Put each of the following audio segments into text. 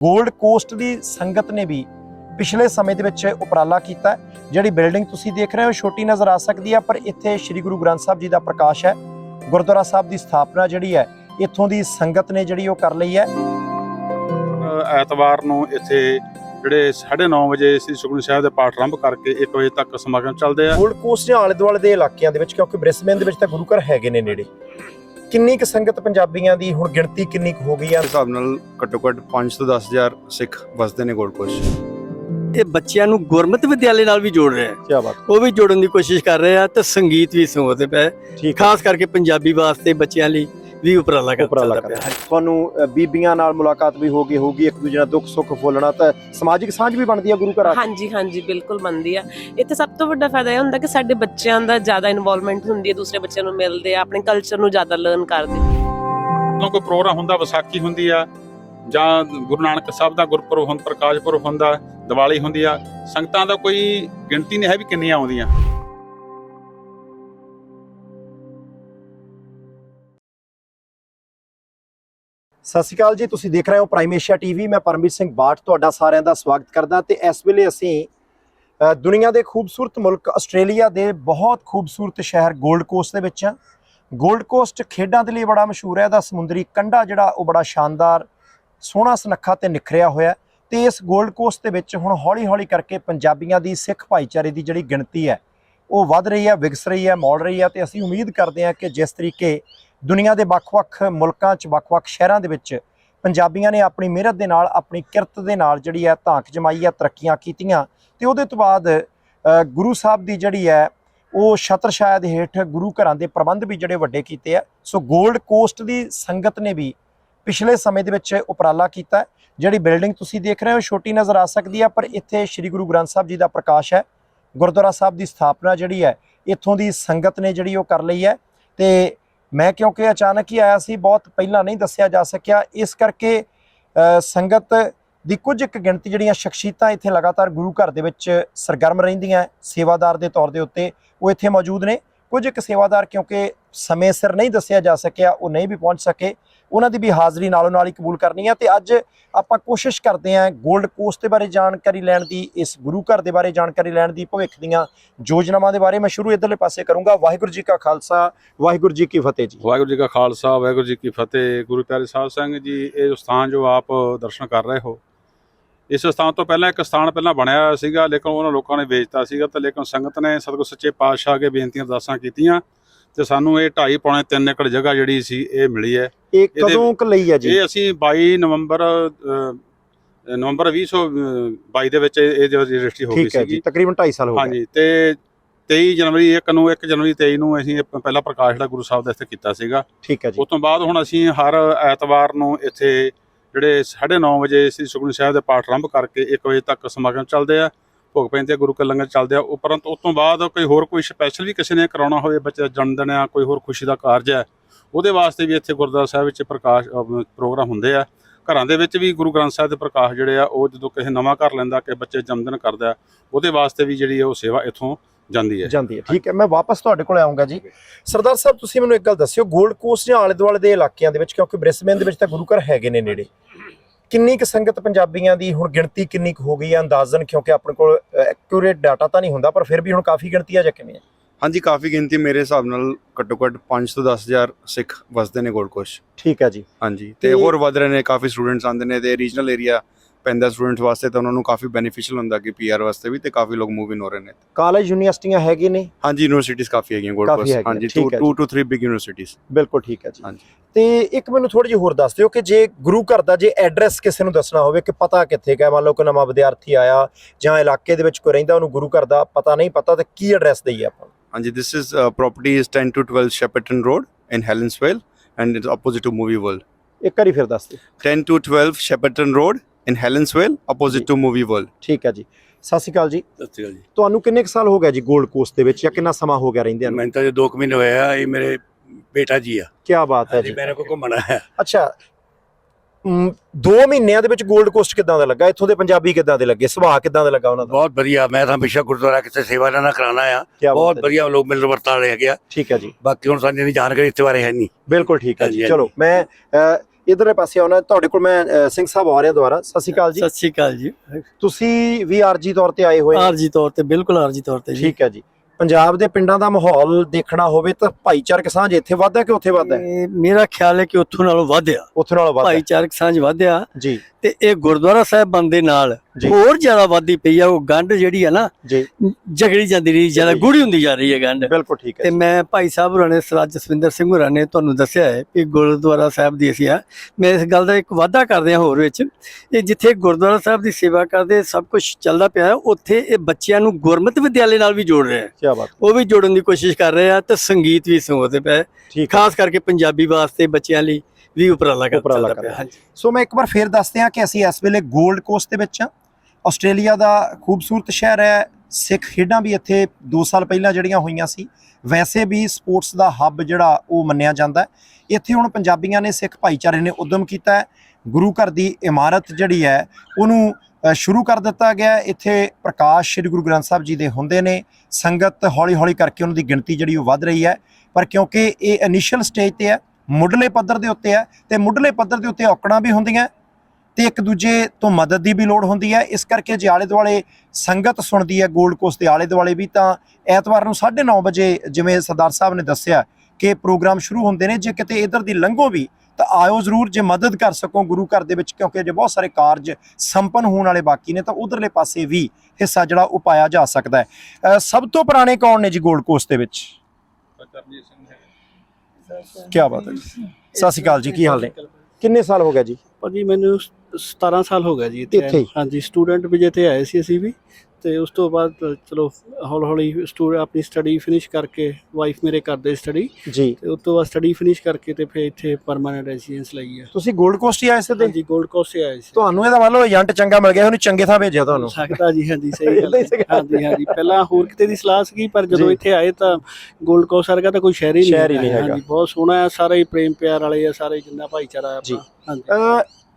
골ਡ ਕੋਸਟ ਦੀ ਸੰਗਤ ਨੇ ਵੀ ਪਿਛਲੇ ਸਮੇਂ ਦੇ ਵਿੱਚ ਉਪਰਾਲਾ ਕੀਤਾ। ਜਿਹੜੀ ਬਿਲਡਿੰਗ ਤੁਸੀਂ ਦੇਖ ਰਹੇ ਹੋ ਛੋਟੀ ਨਜ਼ਰ ਆ ਸਕਦੀ ਹੈ ਪਰ ਇੱਥੇ ਸ੍ਰੀ ਗੁਰੂ ਗ੍ਰੰਥ ਸਾਹਿਬ ਜੀ ਦਾ ਪ੍ਰਕਾਸ਼ ਹੈ। ਗੁਰਦੁਆਰਾ ਸਾਹਿਬ ਦੀ ਸਥਾਪਨਾ ਜਿਹੜੀ ਹੈ ਇੱਥੋਂ ਦੀ ਸੰਗਤ ਨੇ ਜਿਹੜੀ ਉਹ ਕਰ ਲਈ ਹੈ। ਐਤਵਾਰ ਨੂੰ ਇੱਥੇ ਜਿਹੜੇ 9:30 ਵਜੇ ਸ੍ਰੀ ਸੁਖਮਨੀ ਸਾਹਿਬ ਦੇ ਪਾਠ ਆਰੰਭ ਕਰਕੇ 1 ਵਜੇ ਤੱਕ ਸਮਾਗਮ ਚੱਲਦੇ ਆ। 골ਡ ਕੋਸਟ ਦੇ ਆਲੇ ਦੁਆਲੇ ਦੇ ਇਲਾਕਿਆਂ ਦੇ ਵਿੱਚ ਕਿਉਂਕਿ ਬ੍ਰਿਸਬੇਨ ਦੇ ਵਿੱਚ ਤਾਂ ਗੁਰੂ ਘਰ ਹੈਗੇ ਨੇ ਨੇੜੇ। ਕਿੰਨੀ ਕੁ ਸੰਗਤ ਪੰਜਾਬੀਆਂ ਦੀ ਹੁਣ ਗਿਣਤੀ ਕਿੰਨੀ ਕੁ ਹੋ ਗਈ ਆ? ਹਿਸਾਬ ਨਾਲ ਘੱਟੋ ਘੱਟ 5 ਤੋਂ 10000 ਸਿੱਖ ਵਸਦੇ ਨੇ ਗੋਲਡ ਕੋਸਟ ਇਹ ਬੱਚਿਆਂ ਨੂੰ ਗੁਰਮਤਿ ਵਿਦਿਆਲੇ ਨਾਲ ਵੀ ਜੋੜ ਰਿਹਾ ਕੀ ਬਾਤ ਉਹ ਵੀ ਜੋੜਨ ਦੀ ਕੋਸ਼ਿਸ਼ ਕਰ ਰਹੇ ਆ ਤੇ ਸੰਗੀਤ ਵੀ ਸੁਣਦੇ ਪਏ। ਖਾਸ ਕਰਕੇ ਪੰਜਾਬੀ ਵਾਸਤੇ ਬੱਚਿਆਂ ਲਈ ਵੀ ਉਪਰਾਲਾ ਉਪਰਾਲਾ ਕਰ ਤੁਹਾਨੂੰ ਬੀਬੀਆਂ ਨਾਲ ਮੁਲਾਕਾਤ ਵੀ ਹੋ ਗਈ ਹੋਊਗੀ ਇੱਕ ਦੂਜੇ ਨਾਲ ਦੁੱਖ ਸੁੱਖ ਫੋਲਣਾ ਤਾਂ ਸਮਾਜਿਕ ਸਾਂਝ ਵੀ ਬਣਦੀ ਆ ਗੁਰੂ ਘਰਾਂ ਹਾਂਜੀ ਹਾਂਜੀ ਬਿਲਕੁਲ ਬਣਦੀ ਆ। ਇੱਥੇ ਸਭ ਤੋਂ ਵੱਡਾ ਫਾਇਦਾ ਇਹ ਹੁੰਦਾ ਕਿ ਸਾਡੇ ਬੱਚਿਆਂ ਦਾ ਜ਼ਿਆਦਾ ਇਨਵੋਲਵਮੈਂਟ ਹੁੰਦੀ ਹੈ ਦੂਸਰੇ ਬੱਚਿਆਂ ਨੂੰ ਮਿਲਦੇ ਆ ਆਪਣੇ ਕਲਚਰ ਨੂੰ ਜ਼ਿਆਦਾ ਲਰਨ ਕਰਦੇ ਜਦੋਂ ਕੋਈ ਪ੍ਰੋਗਰਾਮ ਹੁੰਦਾ ਵਿਸਾਖੀ ਹੁੰਦੀ ਆ ਜਾਂ ਗੁਰੂ ਨਾਨਕ ਸਾਹਿਬ ਦਾ ਗੁਰਪੁਰਬ ਹੁੰਦਾ ਪ੍ਰਕਾਸ਼ ਪੁਰਬ ਹੁੰਦਾ ਦੀਵਾਲੀ ਹੁੰਦੀ ਆ ਸੰਗਤਾਂ ਦਾ ਕੋਈ ਗਿਣਤੀ ਨਹੀਂ ਹੈ ਵੀ ਕਿੰਨੀਆਂ ਆਉਂਦੀਆਂ। ਸਤਿ ਸ਼੍ਰੀ ਅਕਾਲ ਜੀ, ਤੁਸੀਂ ਦੇਖ ਰਹੇ ਹੋ ਪ੍ਰਾਈਮ ਏਸ਼ੀਆ ਟੀਵੀ ਮੈਂ ਪਰਮਜੀਤ ਸਿੰਘ ਬਾਟ ਤੁਹਾਡਾ ਸਾਰਿਆਂ ਦਾ ਸਵਾਗਤ ਕਰਦਾ ਤੇ ਇਸ ਵੇਲੇ ਅਸੀਂ ਦੁਨੀਆ ਦੇ ਖੂਬਸੂਰਤ ਮੁਲਕ ਆਸਟ੍ਰੇਲੀਆ ਦੇ ਬਹੁਤ ਖੂਬਸੂਰਤ ਸ਼ਹਿਰ ਗੋਲਡ ਕੋਸਟ ਦੇ ਵਿੱਚ ਆ ਗੋਲਡ ਕੋਸਟ ਖੇਡਾਂ ਦੇ ਲਈ ਬੜਾ ਮਸ਼ਹੂਰ ਹੈ ਦਾ ਸਮੁੰਦਰੀ ਕੰਢਾ ਜਿਹੜਾ ਉਹ ਬੜਾ ਸ਼ਾਨਦਾਰ, ਸੋਹਣਾ ਸੁਨੱਖਾ ਤੇ ਨਿਖਰਿਆ ਹੋਇਆ ਤੇ ਇਸ ਗੋਲਡ ਕੋਸਟ ਦੇ ਵਿੱਚ ਹੁਣ ਹੌਲੀ-ਹੌਲੀ ਕਰਕੇ ਪੰਜਾਬੀਆਂ ਦੀ, ਸਿੱਖ ਭਾਈਚਾਰੇ ਦੀ ਜਿਹੜੀ ਗਿਣਤੀ ਹੈ, ਉਹ ਵੱਧ ਰਹੀ ਹੈ, ਵਿਕਸ ਰਹੀ ਹੈ, ਮੌੜ ਰਹੀ ਹੈ ਤੇ ਅਸੀਂ ਉਮੀਦ ਕਰਦੇ ਹਾਂ ਕਿ ਜਿਸ ਤਰੀਕੇ ਦੁਨੀਆ ਦੇ ਵੱਖ-ਵੱਖ ਮੁਲਕਾਂ 'ਚ, ਵੱਖ-ਵੱਖ ਸ਼ਹਿਰਾਂ ਦੇ ਵਿੱਚ ਪੰਜਾਬੀਆਂ ਨੇ ਆਪਣੀ ਮਿਹਨਤ ਦੇ ਨਾਲ, ਆਪਣੀ ਕਿਰਤ ਦੇ ਨਾਲ ਜਿਹੜੀ ਹੈ ਧਾਕ ਜਮਾਈ ਹੈ, ਤਰੱਕੀਆਂ ਕੀਤੀਆਂ ਤੇ ਉਹਦੇ ਤੋਂ ਬਾਅਦ ਗੁਰੂ ਸਾਹਿਬ ਦੀ ਜਿਹੜੀ ਹੈ ਉਹ ਛਤਰ ਛਾਇਆ ਦੇ ਹੇਠ ਗੁਰੂ ਘਰਾਂ ਦੇ ਪ੍ਰਬੰਧ ਵੀ ਜਿਹੜੇ ਵੱਡੇ ਕੀਤੇ ਆ। ਸੋ 골ਡ ਕੋਸਟ ਦੀ ਸੰਗਤ ਨੇ ਵੀ ਪਿਛਲੇ ਸਮੇਂ ਦੇ ਵਿੱਚ ਉਪਰਾਲਾ ਕੀਤਾ ਜਿਹੜੀ ਬਿਲਡਿੰਗ ਤੁਸੀਂ ਦੇਖ ਰਹੇ ਹੋ, ਛੋਟੀ ਨਜ਼ਰ ਆ ਸਕਦੀ ਹੈ, ਪਰ ਇੱਥੇ ਸ੍ਰੀ ਗੁਰੂ ਗ੍ਰੰਥ ਸਾਹਿਬ ਜੀ ਦਾ ਪ੍ਰਕਾਸ਼ ਹੈ। ਗੁਰਦੁਆਰਾ ਸਾਹਿਬ ਦੀ ਸਥਾਪਨਾ ਜਿਹੜੀ ਹੈ, ਇੱਥੋਂ ਦੀ ਸੰਗਤ ਨੇ ਜਿਹੜੀ ਉਹ ਕਰ ਲਈ ਹੈ ਤੇ ਮੈਂ ਕਿਉਂਕਿ ਅਚਾਨਕ ਹੀ ਆਇਆ ਸੀ, ਬਹੁਤ ਪਹਿਲਾਂ ਨਹੀਂ ਦੱਸਿਆ ਜਾ ਸਕਿਆ। ਇਸ ਕਰਕੇ ਸੰਗਤ ਦੀ ਕੁਝ ਇੱਕ ਗਿਣਤੀ ਜਿਹੜੀਆਂ ਸ਼ਖਸੀਅਤਾਂ ਇੱਥੇ ਲਗਾਤਾਰ ਗੁਰੂ ਘਰ ਦੇ ਵਿੱਚ ਸਰਗਰਮ ਰਹਿੰਦੀਆਂ, ਸੇਵਾਦਾਰ ਦੇ ਤੌਰ ਦੇ ਉੱਤੇ ਉਹ ਇੱਥੇ ਮੌਜੂਦ ਨੇ। ਕੁਝ ਇੱਕ ਸੇਵਾਦਾਰ ਕਿਉਂਕਿ ਸਮੇਂ ਸਿਰ ਨਹੀਂ ਦੱਸਿਆ ਜਾ ਸਕਿਆ, ਉਹ ਨਹੀਂ ਵੀ ਪਹੁੰਚ ਸਕੇ। ਉਹਨਾਂ ਦੀ ਵੀ ਹਾਜ਼ਰੀ ਨਾਲੋਂ ਨਾਲ ਹੀ ਕਬੂਲ ਕਰਨੀ ਹੈ ਤੇ ਅੱਜ ਆਪਾਂ ਕੋਸ਼ਿਸ਼ ਕਰਦੇ ਹਾਂ 골ਡ ਕੋਸਟ ਦੇ ਬਾਰੇ ਜਾਣਕਾਰੀ ਲੈਣ ਦੀ, ਇਸ ਗੁਰੂ ਘਰ ਦੇ ਬਾਰੇ ਜਾਣਕਾਰੀ ਲੈਣ ਦੀ, ਭਵਿੱਖ ਦੀਆਂ ਯੋਜਨਾਵਾਂ ਦੇ ਬਾਰੇ ਮੈਂ ਸ਼ੁਰੂ ਇਧਰਲੇ ਪਾਸੇ ਕਰੂੰਗਾ। ਵਾਹਿਗੁਰੂ ਜੀ ਕਾ ਖਾਲਸਾ, ਵਾਹਿਗੁਰੂ ਜੀ ਕੀ ਫਤਿਹ ਜੀ। ਵਾਹਿਗੁਰੂ ਜੀ ਕਾ ਖਾਲਸਾ, ਵਾਹਿਗੁਰੂ ਜੀ ਕੀ ਫਤਿਹ। ਗੁਰੂ ਪਿਆਰੇ ਸਾਹਿਬ ਸਿੰਘ ਜੀ, ਇਹ ਸਥਾਨ ਜੋ ਆਪ ਦਰਸ਼ਨ ਕਰ ਰਹੇ ਹੋ, ਇਸ ਸਥਾਨ ਤੋਂ ਪਹਿਲਾਂ ਇੱਕ ਸਥਾਨ ਪਹਿਲਾਂ ਬਣਿਆ ਹੋਇਆ ਸੀਗਾ, ਲੇਕਿਨ ਉਹਨਾਂ ਲੋਕਾਂ ਨੇ ਵੇਚਤਾ ਸੀਗਾ ਤੇ ਲੇਕਿਨ ਸੰਗਤ ਨੇ ਸਤਿਗੁਰ ਸੱਚੇ ਪਾਤਸ਼ਾਹ ਅੱਗੇ ਬੇਨਤੀਆਂ ਅਰਦਾਸਾਂ ਕੀਤੀਆਂ। ਤੇ ਸਾਨੂੰ ਇਹ 2.5 ਪੌਣੇ 3 ਏਕੜ ਜਗ੍ਹਾ ਜਿਹੜੀ ਸੀ ਇਹ ਮਿਲੀ ਹੈ। ਇਹ ਕਦੋਂ ਕੁ ਲਈ ਹੈ ਜੀ? ਇਹ ਅਸੀਂ 22 ਨਵੰਬਰ ਨਵੰਬਰ 2022 ਦੇ ਵਿੱਚ ਇਹ ਜੋ ਰਜਿਸਟਰੀ ਹੋ ਗਈ ਠੀਕ ਹੈ ਸੀਗੀ। ਜੀ ਤਕਰੀਬਨ 2.5 ਸਾਲ ਹੋ ਗਏ। ਹਾਂਜੀ ਤੇ 23 ਜਨਵਰੀ 1 ਨੂੰ 1 ਜਨਵਰੀ 23 ਨੂੰ ਅਸੀਂ ਪਹਿਲਾ ਪ੍ਰਕਾਸ਼ ਜਿਹੜਾ ਗੁਰੂ ਸਾਹਿਬ ਦਾ ਇੱਥੇ ਕੀਤਾ ਸੀਗਾ। ਠੀਕ ਹੈ ਜੀ। ਉਸ ਤੋਂ ਬਾਅਦ ਹੁਣ ਅਸੀਂ ਹਰ ਐਤਵਾਰ ਨੂੰ ਇੱਥੇ ਜਿਹੜੇ 9:30 ਵਜੇ ਸ੍ਰੀ ਸੁਖਮਨੀ ਸਾਹਿਬ ਦੇ ਪਾਠ ਆਰੰਭ ਕਰਕੇ 1 ਵਜੇ ਤੱਕ ਸਮਾਗਮ ਚੱਲਦੇ ਆ। ਭੋਗ ਪੈਂਦੇ ਗੁਰੂ ਕੇ ਲੰਗਰ ਚੱਲਦੇ ਆ। ਉਪਰੰਤ ਉਸ ਤੋਂ ਬਾਅਦ ਕੋਈ ਹੋਰ ਕੋਈ ਸਪੈਸ਼ਲ ਵੀ ਕਿਸੇ ਨੇ ਕਰਾਉਣਾ ਹੋਵੇ ਬੱਚੇ ਦਾ ਜਨਮ ਦਿਨ ਆ, ਕੋਈ ਹੋਰ ਖੁਸ਼ੀ ਦਾ ਕਾਰਜ ਹੈ ਉਹਦੇ ਵਾਸਤੇ ਵੀ ਇੱਥੇ ਗੁਰਦੁਆਰਾ ਸਾਹਿਬ ਵਿੱਚ ਪ੍ਰਕਾਸ਼ ਪ੍ਰੋਗਰਾਮ ਹੁੰਦੇ ਆ। ਘਰਾਂ ਦੇ ਵਿੱਚ ਵੀ ਗੁਰੂ ਗ੍ਰੰਥ ਸਾਹਿਬ ਦੇ ਪ੍ਰਕਾਸ਼ ਜਿਹੜੇ ਆ, ਉਹ ਜਦੋਂ ਕਿਸੇ ਨਵਾਂ ਘਰ ਲੈਂਦਾ, ਕਿ ਬੱਚੇ ਜਨਮ ਦਿਨ ਕਰਦਾ ਉਹਦੇ ਵਾਸਤੇ ਵੀ ਜਿਹੜੀ ਉਹ ਸੇਵਾ ਇੱਥੋਂ ਜਾਂਦੀ ਹੈ। ਜਾਂਦੀ ਹੈ। ਠੀਕ ਹੈ, ਮੈਂ ਵਾਪਸ ਤੁਹਾਡੇ ਕੋਲ ਆਉਂਗਾ ਜੀ। ਸਰਦਾਰ ਸਾਹਿਬ, ਤੁਸੀਂ ਮੈਨੂੰ ਇੱਕ ਗੱਲ ਦੱਸਿਓ 골ਡ ਕੋਸਟ ਜਾਂ ਆਲੇ ਦੁਆਲੇ ਦੇ ਇਲਾਕਿਆਂ ਦੇ ਵਿੱਚ, ਕਿਉਂਕਿ ਬ੍ਰਿਸਬੇਨ ਦੇ ਵਿੱਚ ਤਾਂ ਗੁਰੂ ਘਰ ਹੈਗੇ ਨੇ ਨੇੜੇ। ਕਿੰਨੀ ਕੁ ਸੰਗਤ ਪੰਜਾਬੀਆਂ ਦੀ ਹੁਣ ਗਿਣਤੀ ਕਿੰਨੀ ਕੁ ਹੋ ਗਈ ਹੈ ਅੰਦਾਜ਼ਨ ਕਿਉਂਕਿ ਆਪਣੇ ਕੋਲ ਐਕੂਰੇਟ ਡਾਟਾ ਤਾਂ ਨਹੀਂ ਹੁੰਦਾ ਪਰ ਫਿਰ ਵੀ ਹੁਣ ਕਾਫੀ ਗਿਣਤੀ ਆ ਜਾਂ ਕਿਵੇਂ ਹੈ ਹਾਂਜੀ ਕਾਫੀ ਗਿਣਤੀ ਮੇਰੇ ਹਿਸਾਬ ਨਾਲ ਘੱਟੋ ਘੱਟ 5 ਤੋਂ 10000 ਸਿੱਖ ਵਸਦੇ ਨੇ ਗੋਲਡ ਕੋਸਟ ਠੀਕ ਹੈ ਜੀ। ਹਾਂਜੀ ਤੇ ਤੇ- ਹੋਰ ਵਧ ਰਹੇ ਨੇ ਕਾਫੀ ਸਟੂਡੈਂਟਸ ਆਉਂਦੇ ਨੇ ਤੇ ਰੀਜਨਲ ਏਰੀਆ ਪੈਂਦਾ ਸਟੂਡੈਂਟਸ ਵਾਸਤੇ ਤਾਂ ਉਹਨਾਂ ਨੂੰ ਕਾਫੀ ਬੈਨੀਫੀਸ਼ੀਅਲ ਹੁੰਦਾ ਕਿ ਪੀਆਰ ਵਾਸਤੇ ਵੀ ਤੇ ਕਾਫੀ ਲੋਕ ਮੂਵ ਇਨ ਹੋ ਰਹੇ ਨੇ। ਕਾਲਜ ਯੂਨੀਵਰਸਿਟੀਆਂ ਹੈਗੇ ਨੇ ਹਾਂਜੀ ਯੂਨੀਵਰਸਿਟੀਜ਼ ਕਾਫੀ ਹੈਗੀਆਂ ਗੋਲਡ ਕਾਫੀ ਹੈਗੀਆਂ, ਹਾਂਜੀ ਠੀਕ ਹੈ 2 ਟੂ 3 ਬਿਗ ਯੂਨੀਵਰਸਿਟੀਜ਼ ਬਿਲਕੁਲ ਠੀਕ ਹੈ ਜੀ। ਹਾਂਜੀ। ਤੇ ਇੱਕ ਮੈਨੂੰ ਥੋੜੀ ਜਿਹੀ ਹੋਰ ਦੱਸ ਦਿਓ ਕਿ ਜੇ ਗੁਰੂ ਘਰ ਦਾ ਜੇ ਐਡਰੈਸ ਕਿਸੇ ਨੂੰ ਦੱਸਣਾ ਹੋਵੇ ਕਿ ਪਤਾ ਕਿੱਥੇ ਗਿਆ ਮੰਨ ਲਓ ਕੋਈ ਨਵਾਂ ਵਿਦਿਆਰਥੀ ਆਇਆ ਜਾਂ ਇਲਾਕੇ ਦੇ ਵਿੱਚ ਕੋਈ ਰਹਿੰਦਾ ਉਹਨੂੰ ਗੁਰੂ ਘਰ ਦਾ ਪਤਾ ਨਹੀਂ ਪਤਾ ਤੇ ਕੀ ਐਡਰੈਸ ਦਈਏ ਆਪਾਂ? ਹਾਂਜੀ this is uh, property is 10 to 12 Shepperton Road in Helensvale and it's opposite to Movie World ਇੱਕ ਵਾਰੀ ਫਿਰ ਦੱਸ ਦਿਓ। 10 to 12 Shepperton Road Helensvale opposite ਜੀ। to Movie World ਠੀਕ ਹੈ ਜੀ। ਸਤਿ ਸ਼੍ਰੀ ਅਕਾਲ ਜੀ। ਸਤਿ ਸ਼੍ਰੀ ਅਕਾਲ ਜੀ। ਤੁਹਾਨੂੰ ਕਿੰਨੇ ਕੁ ਸਾਲ ਹੋ ਗਿਆ ਜੀ 골ਡ ਕੋਸਟ ਦੇ ਵਿੱਚ ਜਾਂ ਕਿੰਨਾ ਸਮਾਂ ਹੋ ਗਿਆ ਰਹਿੰਦਿਆਂ ਨੂੰ? ਮੈਨੂੰ ਤਾਂ ਜੇ 2 ਮਹੀਨੇ ਹੋਏ ਆ ਇਹ ਮੇਰੇ ਬੇਟਾ ਜੀ ਆ। ਕੀ ਬਾਤ ਹੈ ਜੀ। ਮੇਰੇ ਕੋਲ ਘੁੰਮਣਾ ਹੈ ਅੱਛਾ 2 ਮਹੀਨਿਆਂ ਦੇ ਵਿੱਚ 골ਡ ਕੋਸਟ ਕਿਦਾਂ ਦਾ ਲੱਗਾ? ਇੱਥੋਂ ਦੇ ਪੰਜਾਬੀ ਕਿਦਾਂ ਦੇ ਲੱਗੇ? ਸੁਭਾਅ ਕਿਦਾਂ ਦਾ ਲੱਗਾ ਉਹਨਾਂ ਦਾ? ਬਹੁਤ ਵਧੀਆ ਮੈਂ ਤਾਂ ਹਮੇਸ਼ਾ ਗੁਰਦੁਆਰਾ ਕਿਸੇ ਸੇਵਾ ਲੈਣਾ ਕਰਾਣਾ ਆ। ਕੀ ਬਹੁਤ ਵਧੀਆ ਲੋਕ ਮਿਲ ਵਰਤਾਂ ਰਹੇ ਗਿਆ ਠੀਕ ਹੈ ਜੀ। ਬਾਕੀ ਹੁਣ ਸਾਨੂੰ ਨਹੀਂ ਜਾਣਕਾਰੀ ਇਸ ਬਾਰੇ ਹੈ ਨਹੀਂ। ਬਿਲਕੁਲ ਠੀਕ ਹੈ ਜੀ। ਚਲੋ ਮੈਂ ਇਧਰਲੇ ਪਾਸੇ ਆਉਣਾ ਤੁਹਾਡੇ ਕੋਲ ਮੈਂ ਸਿੰਘ ਸਾਹਿਬ ਆ ਰਿਹਾ ਦੁਬਾਰਾ। ਸਤਿ ਸ਼੍ਰੀ ਅਕਾਲ ਜੀ। ਸਤਿ ਸ਼੍ਰੀ ਅਕਾਲ ਜੀ। ਤੁਸੀਂ ਵੀ ਆਰਜੀ ਤੌਰ ਤੇ ਆਏ ਹੋਏ। ਆਰਜੀ ਤੌਰ ਤੇ ਬਿਲਕੁਲ ਆਰਜੀ ਤੌਰ ਤੇ ਜੀ। ਠੀਕ ਹੈ ਜੀ। ਪੰਜਾਬ ਦੇ ਪਿੰਡਾਂ ਦਾ ਮਾਹੌਲ ਦੇਖਣਾ ਹੋਵੇ ਤਾਂ ਭਾਈਚਾਰਕ ਸਾਂਝ ਇੱਥੇ ਵੱਧਦਾ ਕਿ ਉੱਥੇ ਵੱਧਦਾ ਮੇਰਾ ਖਿਆਲ ਹੈ ਕਿ ਉੱਥੋਂ ਨਾਲੋਂ ਵਧਿਆ ਉੱਥੇ ਨਾਲੋਂ ਵੱਧਦਾ ਭਾਈਚਾਰਕ ਸਾਂਝ ਵਧਿਆ ਜੀ। ਤੇ ਇਹ ਗੁਰਦੁਆਰਾ ਸਾਹਿਬ ਬੰਦੇ ਨਾਲ। ਹੋਰ ਜ਼ਿਆਦਾ ਵਧਦੀ ਪਈ ਆ ਉਹ ਗੰਢ ਜਿਹੜੀ ਆ ਨਾ ਜਗੜੀ ਜਾਂਦੀ ਰਹੀ ਜ਼ਿਆਦਾ। ਗੂੜੀ ਹੁੰਦੀ ਜਾ ਰਹੀ ਹੈ ਗੰਢ। ਬਿਲਕੁਲ ਠੀਕ ਹੈ ਤੇ। ਮੈਂ ਭਾਈ ਸਾਹਿਬ ਹੋਰਾਂ ਨੇ ਸਰਦਾਰ ਜਸਵਿੰਦਰ ਸਿੰਘ ਹੋਰਾਂ ਨੇ ਤੁਹਾਨੂੰ ਦੱਸਿਆ ਹੈ ਕਿ ਗੁਰਦੁਆਰਾ ਸਾਹਿਬ ਦੀ ਅਸੀਂ ਆ ਮੈਂ ਇਸ ਗੱਲ ਦਾ ਇੱਕ ਵਾਅਦਾ ਕਰਦੇ ਹਾਂ ਹੋਰ ਵਿੱਚ ਇਹ ਜਿੱਥੇ ਗੁਰਦੁਆਰਾ ਸਾਹਿਬ ਦੀ ਸੇਵਾ ਕਰਦੇ ਸਭ ਕੁਝ ਚੱਲਦਾ ਪਿਆ ਹੈ, ਉੱਥੇ ਇਹ ਬੱਚਿਆਂ ਨੂੰ ਗੁਰਮਤ ਵਿਦਿਆਲੇ ਨਾਲ ਵੀ ਜੋੜ ਰਿਹਾ ਹੈ। ਕੀ ਬਾਤ ਉਹ ਵੀ ਜੋੜਨ ਦੀ ਕੋਸ਼ਿਸ਼ ਕਰ ਰਹੇ ਆ ਤੇ ਸੰਗੀਤ ਵੀ ਸੰਗੋਦੇ ਪਏ ਖਾਸ ਕਰਕੇ ਪੰਜਾਬੀ ਵਾਸਤੇ ਬੱਚਿਆਂ ਲਈ ਵੀ ਉਪਰਾਲਾ ਕਰ ਰਿਹਾ। ਹਾਂਜੀ। ਸੋ ਮੈਂ ਇੱਕ ਵਾਰ ਫੇਰ ਦੱਸਦੇ ਹਾਂ ਕਿ ਅਸੀਂ ਇਸ ਵੇਲੇ 골ਡ ਕੋਸਟ ਦੇ ਵਿੱਚ ਹਾਂ। ਆਸਟ੍ਰੇਲੀਆ ਦਾ ਖੂਬਸੂਰਤ ਸ਼ਹਿਰ ਹੈ। ਸਿੱਖ ਖੇਡਾਂ ਵੀ ਇੱਥੇ 2 ਸਾਲ ਪਹਿਲਾਂ ਜਿਹੜੀਆਂ ਹੋਈਆਂ ਸੀ। ਵੈਸੇ ਵੀ ਸਪੋਰਟਸ ਦਾ ਹੱਬ ਜਿਹੜਾ ਉਹ ਮੰਨਿਆ ਜਾਂਦਾ ਹੈ। ਇੱਥੇ ਹੁਣ ਪੰਜਾਬੀਆਂ ਨੇ ਸਿੱਖ ਭਾਈਚਾਰੇ ਨੇ ਉਦਮ ਕੀਤਾ ਹੈ। ਗੁਰੂ ਘਰ ਦੀ ਇਮਾਰਤ ਜਿਹੜੀ ਹੈ, ਉਹਨੂੰ ਸ਼ੁਰੂ ਕਰ ਦਿੱਤਾ ਗਿਆ ਇੱਥੇ ਪ੍ਰਕਾਸ਼ ਸ੍ਰੀ ਗੁਰੂ ਗ੍ਰੰਥ ਸਾਹਿਬ ਜੀ ਦੇ ਹੁੰਦੇ ਨੇ। ਸੰਗਤ ਹੌਲੀ-ਹੌਲੀ ਕਰਕੇ ਉਹਨਾਂ ਦੀ ਗਿਣਤੀ ਜਿਹੜੀ ਉਹ ਵੱਧ ਰਹੀ ਹੈ। ਪਰ ਕਿਉਂਕਿ ਇਹ ਇਨੀਸ਼ੀਅਲ ਸਟੇਜ ਤੇ ਹੈ, ਮੁੱਢਲੇ ਪੱਧਰ ਦੇ ਉੱਤੇ ਹੈ ਤੇ ਮੁੱਢਲੇ ਪੱਧਰ ਦੇ ਉੱਤੇ ਔਕੜਾਂ ਵੀ ਹੁੰਦੀਆਂ। ਤੇ ਇੱਕ ਦੂਜੇ ਤੋਂ ਮਦਦ ਦੀ ਵੀ ਲੋੜ ਹੁੰਦੀ ਹੈ। ਇਸ ਕਰਕੇ ਜੇ ਆਲੇ ਦੁਆਲੇ ਸੰਗਤ ਸੁਣਦੀ ਹੈ 골ਡ ਕੋਸਟ ਦੇ ਆਲੇ ਦੁਆਲੇ ਵੀ ਤਾਂ ਐਤਵਾਰ ਨੂੰ 9:30 ਵਜੇ ਜਿਵੇਂ ਸਰਦਾਰ ਸਾਹਿਬ ਨੇ ਦੱਸਿਆ ਕਿ ਪ੍ਰੋਗਰਾਮ ਸ਼ੁਰੂ ਹੁੰਦੇ ਨੇ। ਜੇ ਕਿਤੇ ਇਧਰ ਦੀ ਲੰਘੋ ਵੀ ਤਾਂ ਆਇਓ ਜ਼ਰੂਰ ਜੇ ਮਦਦ ਕਰ ਸਕੋ ਗੁਰੂ ਘਰ ਦੇ ਵਿੱਚ ਕਿਉਂਕਿ ਜੇ ਬਹੁਤ ਸਾਰੇ ਕਾਰਜ ਸੰਪੰਨ ਹੋਣ ਵਾਲੇ ਬਾਕੀ ਨੇ ਤਾਂ ਉਧਰਲੇ ਪਾਸੇ ਵੀ ਹਿੱਸਾ ਜਿਹੜਾ ਉਹ ਪਾਇਆ ਜਾ ਸਕਦਾ ਹੈ। ਸਭ ਤੋਂ ਪੁਰਾਣੇ ਕੌਣ ਨੇ ਜੀ 골ਡ ਕੋਸਟ ਦੇ ਵਿੱਚ? ਕੀ ਬਾਤ ਹੈ ਜੀ। ਸਤਿ ਸ਼੍ਰੀ ਅਕਾਲ ਜੀ ਕੀ ਹਾਲ ਨੇ? ਕਿੰਨੇ ਸਾਲ ਹੋ ਗਿਆ ਜੀ? ਭਾਜੀ ਮੈਨੂੰ 17 ਸਾਲ ਹੋ ਗਿਆ ਜੀ ਇੱਥੇ ਹਾਂਜੀ ਸਟੂਡੈਂਟ ਵੀ ਜਿੱਥੇ ਆਏ ਸੀ ਅਸੀਂ ਵੀ ਤੇ ਉਸ ਤੋਂ ਬਾਅਦ ਚਲੋ ਹੌਲੀ ਹੌਲੀ ਸਟੂਡ ਆਪਣੀ ਸਟੱਡੀ ਫਿਨਿਸ਼ ਕਰਕੇ ਵਾਈਫ ਮੇਰੇ ਕਰਦੇ ਸਟੱਡੀ ਜੀ। ਤੇ ਉਸ ਤੋਂ ਬਾਅਦ ਸਟੱਡੀ ਫਿਨਿਸ਼ ਕਰਕੇ ਤੇ ਫਿਰ ਇੱਥੇ ਪਰਮਾਨੈਂਟ ਰੈਜ਼ੀਡੈਂਸ ਲਈ ਆ। ਤੁਸੀਂ 골ਡ ਕੋਸਟ ਹੀ ਆਏ ਸੀ ਤੇ? ਹਾਂਜੀ 골ਡ ਕੋਸਟ ਸੇ ਆਏ ਸੀ। ਤੁਹਾਨੂੰ ਇਹਦਾ ਮਤਲਬ ਏਜੰਟ ਚੰਗਾ ਮਿਲ ਗਿਆ ਉਹਨੇ ਚੰਗੇ ਥਾਂ ਭੇਜਿਆ ਤੁਹਾਨੂੰ। ਸਕਦਾ ਜੀ ਹਾਂਜੀ ਸਹੀ ਹੈ। ਹਾਂਜੀ ਹਾਂਜੀ ਪਹਿਲਾਂ ਹੋਰ ਕਿਤੇ ਦੀ ਸਲਾਹ ਸੀਗੀ ਪਰ ਜਦੋਂ ਜੀ। ਇੱਥੇ ਆਏ ਤਾਂ ਗੋਲਡ ਕੋਸਟ ਵਰਗਾ ਤਾਂ ਕੋਈ ਸ਼ਹਿਰ ਹੀ ਨਹੀਂ ਸ਼ਹਿਰ ਹੀ ਬਹੁਤ ਸੋਹਣਾ ਹੈ ਸਾਰੇ ਹੀ ਪ੍ਰੇਮ ਪਿਆਰ ਵਾਲੇ ਆ ਸਾਰੇ ਜਿੰਨਾ ਭਾਈਚਾਰਾ ਹੈ ਜੀ। ਹਾਂਜੀ।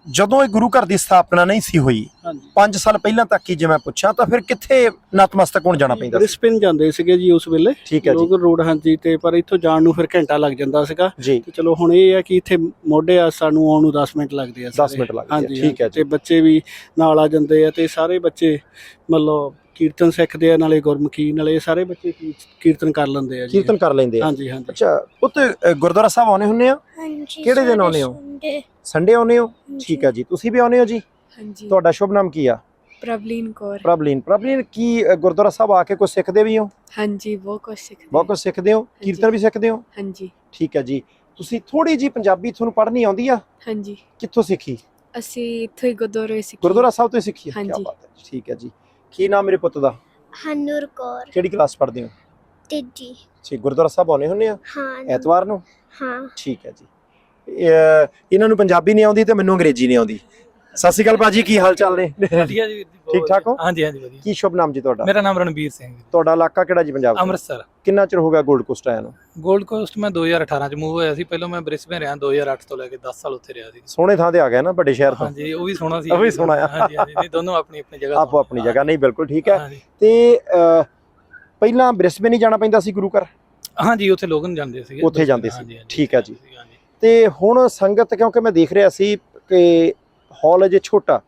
ਜਦੋਂ ਇਹ ਗੁਰੂ ਘਰ ਦੀ ਸਥਾਪਨਾ ਨਹੀਂ ਸੀ ਹੋਈ ਹਾਂਜੀ। 5 ਸਾਲ ਪਹਿਲਾਂ ਤੱਕ ਹੀ ਜੇ ਮੈਂ ਪੁੱਛਾਂ ਤਾਂ ਫਿਰ ਕਿੱਥੇ ਨਤਮਸਤਕ ਹੋਣ ਜਾਣਾ ਪੈਂਦਾ ਸੀ? ਬ੍ਰਿਸਬਨ ਜਾਂਦੇ ਸੀਗੇ ਜੀ ਉਸ ਵੇਲੇ। ਠੀਕ ਹੈ ਜੀ। ਲੋਗਰ ਰੋਡ ਹਾਂਜੀ ਤੇ ਪਰ ਇੱਥੋਂ ਜਾਣ ਨੂੰ ਫਿਰ ਘੰਟਾ ਲੱਗ ਜਾਂਦਾ ਸੀਗਾ। ਤੇ ਚਲੋ ਹੁਣ ਇਹ ਹੈ ਕਿ ਇੱਥੇ ਮੋਢੇ ਆ ਸਾਨੂੰ ਆਉਣ ਨੂੰ 10 ਮਿੰਟ ਲੱਗਦੇ ਆ 10 ਮਿੰਟ ਲੱਗਦੇ ਆ, ਹਾਂਜੀ ਠੀਕ ਹੈ ਜੀ। ਤੇ ਬੱਚੇ ਵੀ ਨਾਲ ਆ ਜਾਂਦੇ ਆ ਤੇ ਸਾਰੇ ਬੱਚੇ ਮਤਲਬ ਕੀਰਤਨ ਸਿੱਖਦੇ ਆ ਨਾਲੇ ਗੁਰਮੁਖੀ ਨਾਲੇ ਇਹ ਸਾਰੇ ਬੱਚੇ ਕੀ- ਕੀਰਤਨ ਕਰ ਲੈਂਦੇ ਆ ਜੀ। ਕੀਰਤਨ ਕਰ ਲੈਂਦੇ ਆ। ਹਾਂਜੀ ਹਾਂਜੀ। ਅੱਛਾ ਉੱਤੇ ਅਹ, ਗੁਰਦੁਆਰਾ ਸਾਹਿਬ ਆਉਨੇ ਹੁੰਨੇ ਆ? ਹਾਂਜੀ ਕਿਹੜੇ ਦਿਨ ਆਉਂਦੇ ਹੋ? ਸੰਡੇ ਆਉਨੇ ਹੋ? ਠੀਕ ਹੈ ਜੀ। ਤੁਸੀਂ ਵੀ ਆਉਨੇ ਹੋ ਜੀ? ਹਾਂਜੀ। ਤੁਹਾਡਾ ਸ਼ੁਭ ਨਾਮ ਕੀ ਆ? ਪ੍ਰਬਲੀਨ ਕੌਰ। ਪ੍ਰਭਲੀਨ। ਪ੍ਰਭਲੀਨ ਕੀ ਗੁਰਦੁਆਰਾ ਸਾਹਿਬ ਆ ਕੇ ਕੁਝ ਸਿੱਖਦੇ ਵੀ ਹੋ? ਹਾਂਜੀ ਬਹੁਤ ਕੁਝ ਸਿੱਖਦੇ ਬਹੁਤ ਕੁਝ ਸਿੱਖਦੇ ਹੋ? ਕੀਰਤਨ ਵੀ ਸਿੱਖਦੇ ਹੋ? ਹਾਂਜੀ। ਠੀਕ ਹੈ ਜੀ। ਤੁਸੀਂ ਥੋੜੀ ਜੀ ਪੰਜਾਬੀ ਤੁਹਾਨੂੰ ਪੜ੍ਹਨੀ ਆਉਂਦੀ ਆ? ਹਾਂਜੀ। ਕਿੱਥੋਂ ਸਿੱਖੀ? ਅਸੀਂ ਇੱਥੋਂ ਹੀ ਗੁਰਦੁਆਰੇ ਸਿੱਖੀ। ਗੁਰਦੁਆਰਾ ਸਾਹਿਬ ਤੋਂ ਹੀ ਸਿੱਖੀ ਕੀ ਹਾਂਜੀ। ਬਾਤ ਹੈ ਜੀ, ਠੀਕ ਹੈ ਜੀ। ਕੀ ਨਾਮ ਮੇਰੇ ਪੁੱਤ ਦਾ? ਹਨੂਰ ਕੌਰ। ਕਿਹੜੀ ਕਲਾਸ ਪੜ੍ਹਦੇ ਹੋ? ਤੀਜੀ। ਠੀਕ ਗੁਰਦੁਆਰਾ ਸਾਹਿਬ ਆਉਨੇ ਹੁੰਨੇ ਆ? ਹਾਂ। ਐਤਵਾਰ ਨੂੰ? ਹਾਂ। ਠੀਕ ਹੈ ਜੀ। ਇਹ, ਇਹਨਾਂ ਨੂੰ ਪੰਜਾਬੀ ਨਹੀਂ ਆਉਂਦੀ ਤੇ ਮੈਨੂੰ ਅੰਗਰੇਜ਼ੀ ਨਹੀਂ ਆਉਂਦੀ। ਸਤਿ ਸ਼੍ਰੀ ਅਕਾਲ ਭਾਜੀ ਕੀ ਹਾਲ ਚਾਲ ਨੇ? ਵਧੀਆ ਜੀ ਠੀਕ ਠਾਕ ਹੋ? ਹਾਂਜੀ ਹਾਂਜੀ ਵਧੀਆ। ਕੀ ਸ਼ੁਭ ਨਾਮ ਜੀ ਤੁਹਾਡਾ? ਮੇਰਾ ਨਾਮ ਰਣਬੀਰ ਸਿੰਘ ਤੁਹਾਡਾ ਇਲਾਕਾ ਕਿਹੜਾ ਜੀ ਪੰਜਾਬ ਦਾ? ਅੰਮ੍ਰਿਤਸਰ। ਕਿੰਨਾ ਚਿਰ ਹੋ ਗਿਆ 골ਡ ਕੋਸਟ ਆਇਆ ਨੂੰ? 골ਡ ਕੋਸਟ ਮੈਂ 2018 ਚ ਮੂਵ ਹੋਇਆ ਸੀ। ਪਹਿਲਾਂ ਮੈਂ ਬ੍ਰਿਸਬਨ ਰਿਹਾ 2008 ਤੋਂ ਲੈ ਕੇ 10 ਸਾਲ ਉੱਥੇ ਰਿਹਾ ਸੀ। ਸੋਹਣੇ ਥਾਂ ਤੇ ਆ ਗਿਆ ਨਾ ਵੱਡੇ ਸ਼ਹਿਰ ਤੋਂ? ਹਾਂਜੀ ਉਹ ਵੀ ਸੋਹਣਾ ਸੀ। ਉਹ ਵੀ ਸੋਹਣਾ ਆ। ਹਾਂਜੀ ਹਾਂਜੀ ਨਹੀਂ, ਦੋਨੋਂ ਆਪਣੀ ਆਪਣੀ ਜਗ੍ਹਾ ਆਪੋ ਆਪਣੀ ਜਗ੍ਹਾ ਨਹੀਂ ਬਿਲਕੁਲ ਠੀਕ ਹੈ। ਤੇ ਪਹਿਲਾਂ ਬ੍ਰਿਸਬੇਨ ਹੀ ਜਾਣਾ ਪੈਂਦਾ ਸੀ ਗੁਰੂ ਘਰ? ਹਾਂਜੀ ਉੱਥੇ ਲੋਕ ਨੂੰ ਜਾਂਦੇ ਸੀਗੇ। ਉੱਥੇ ਜਾਂਦੇ ਸੀ। ਠੀਕ ਹੈ ਜੀ। ਤੇ ਹੁਣ ਸੰਗਤ ਕਿਉਂਕਿ ਮੈਂ ਦੇਖ ਰਿਹਾ ਸੀ ਕਿ ਹਾਲ ਅਜੇ ਛੋਟਾ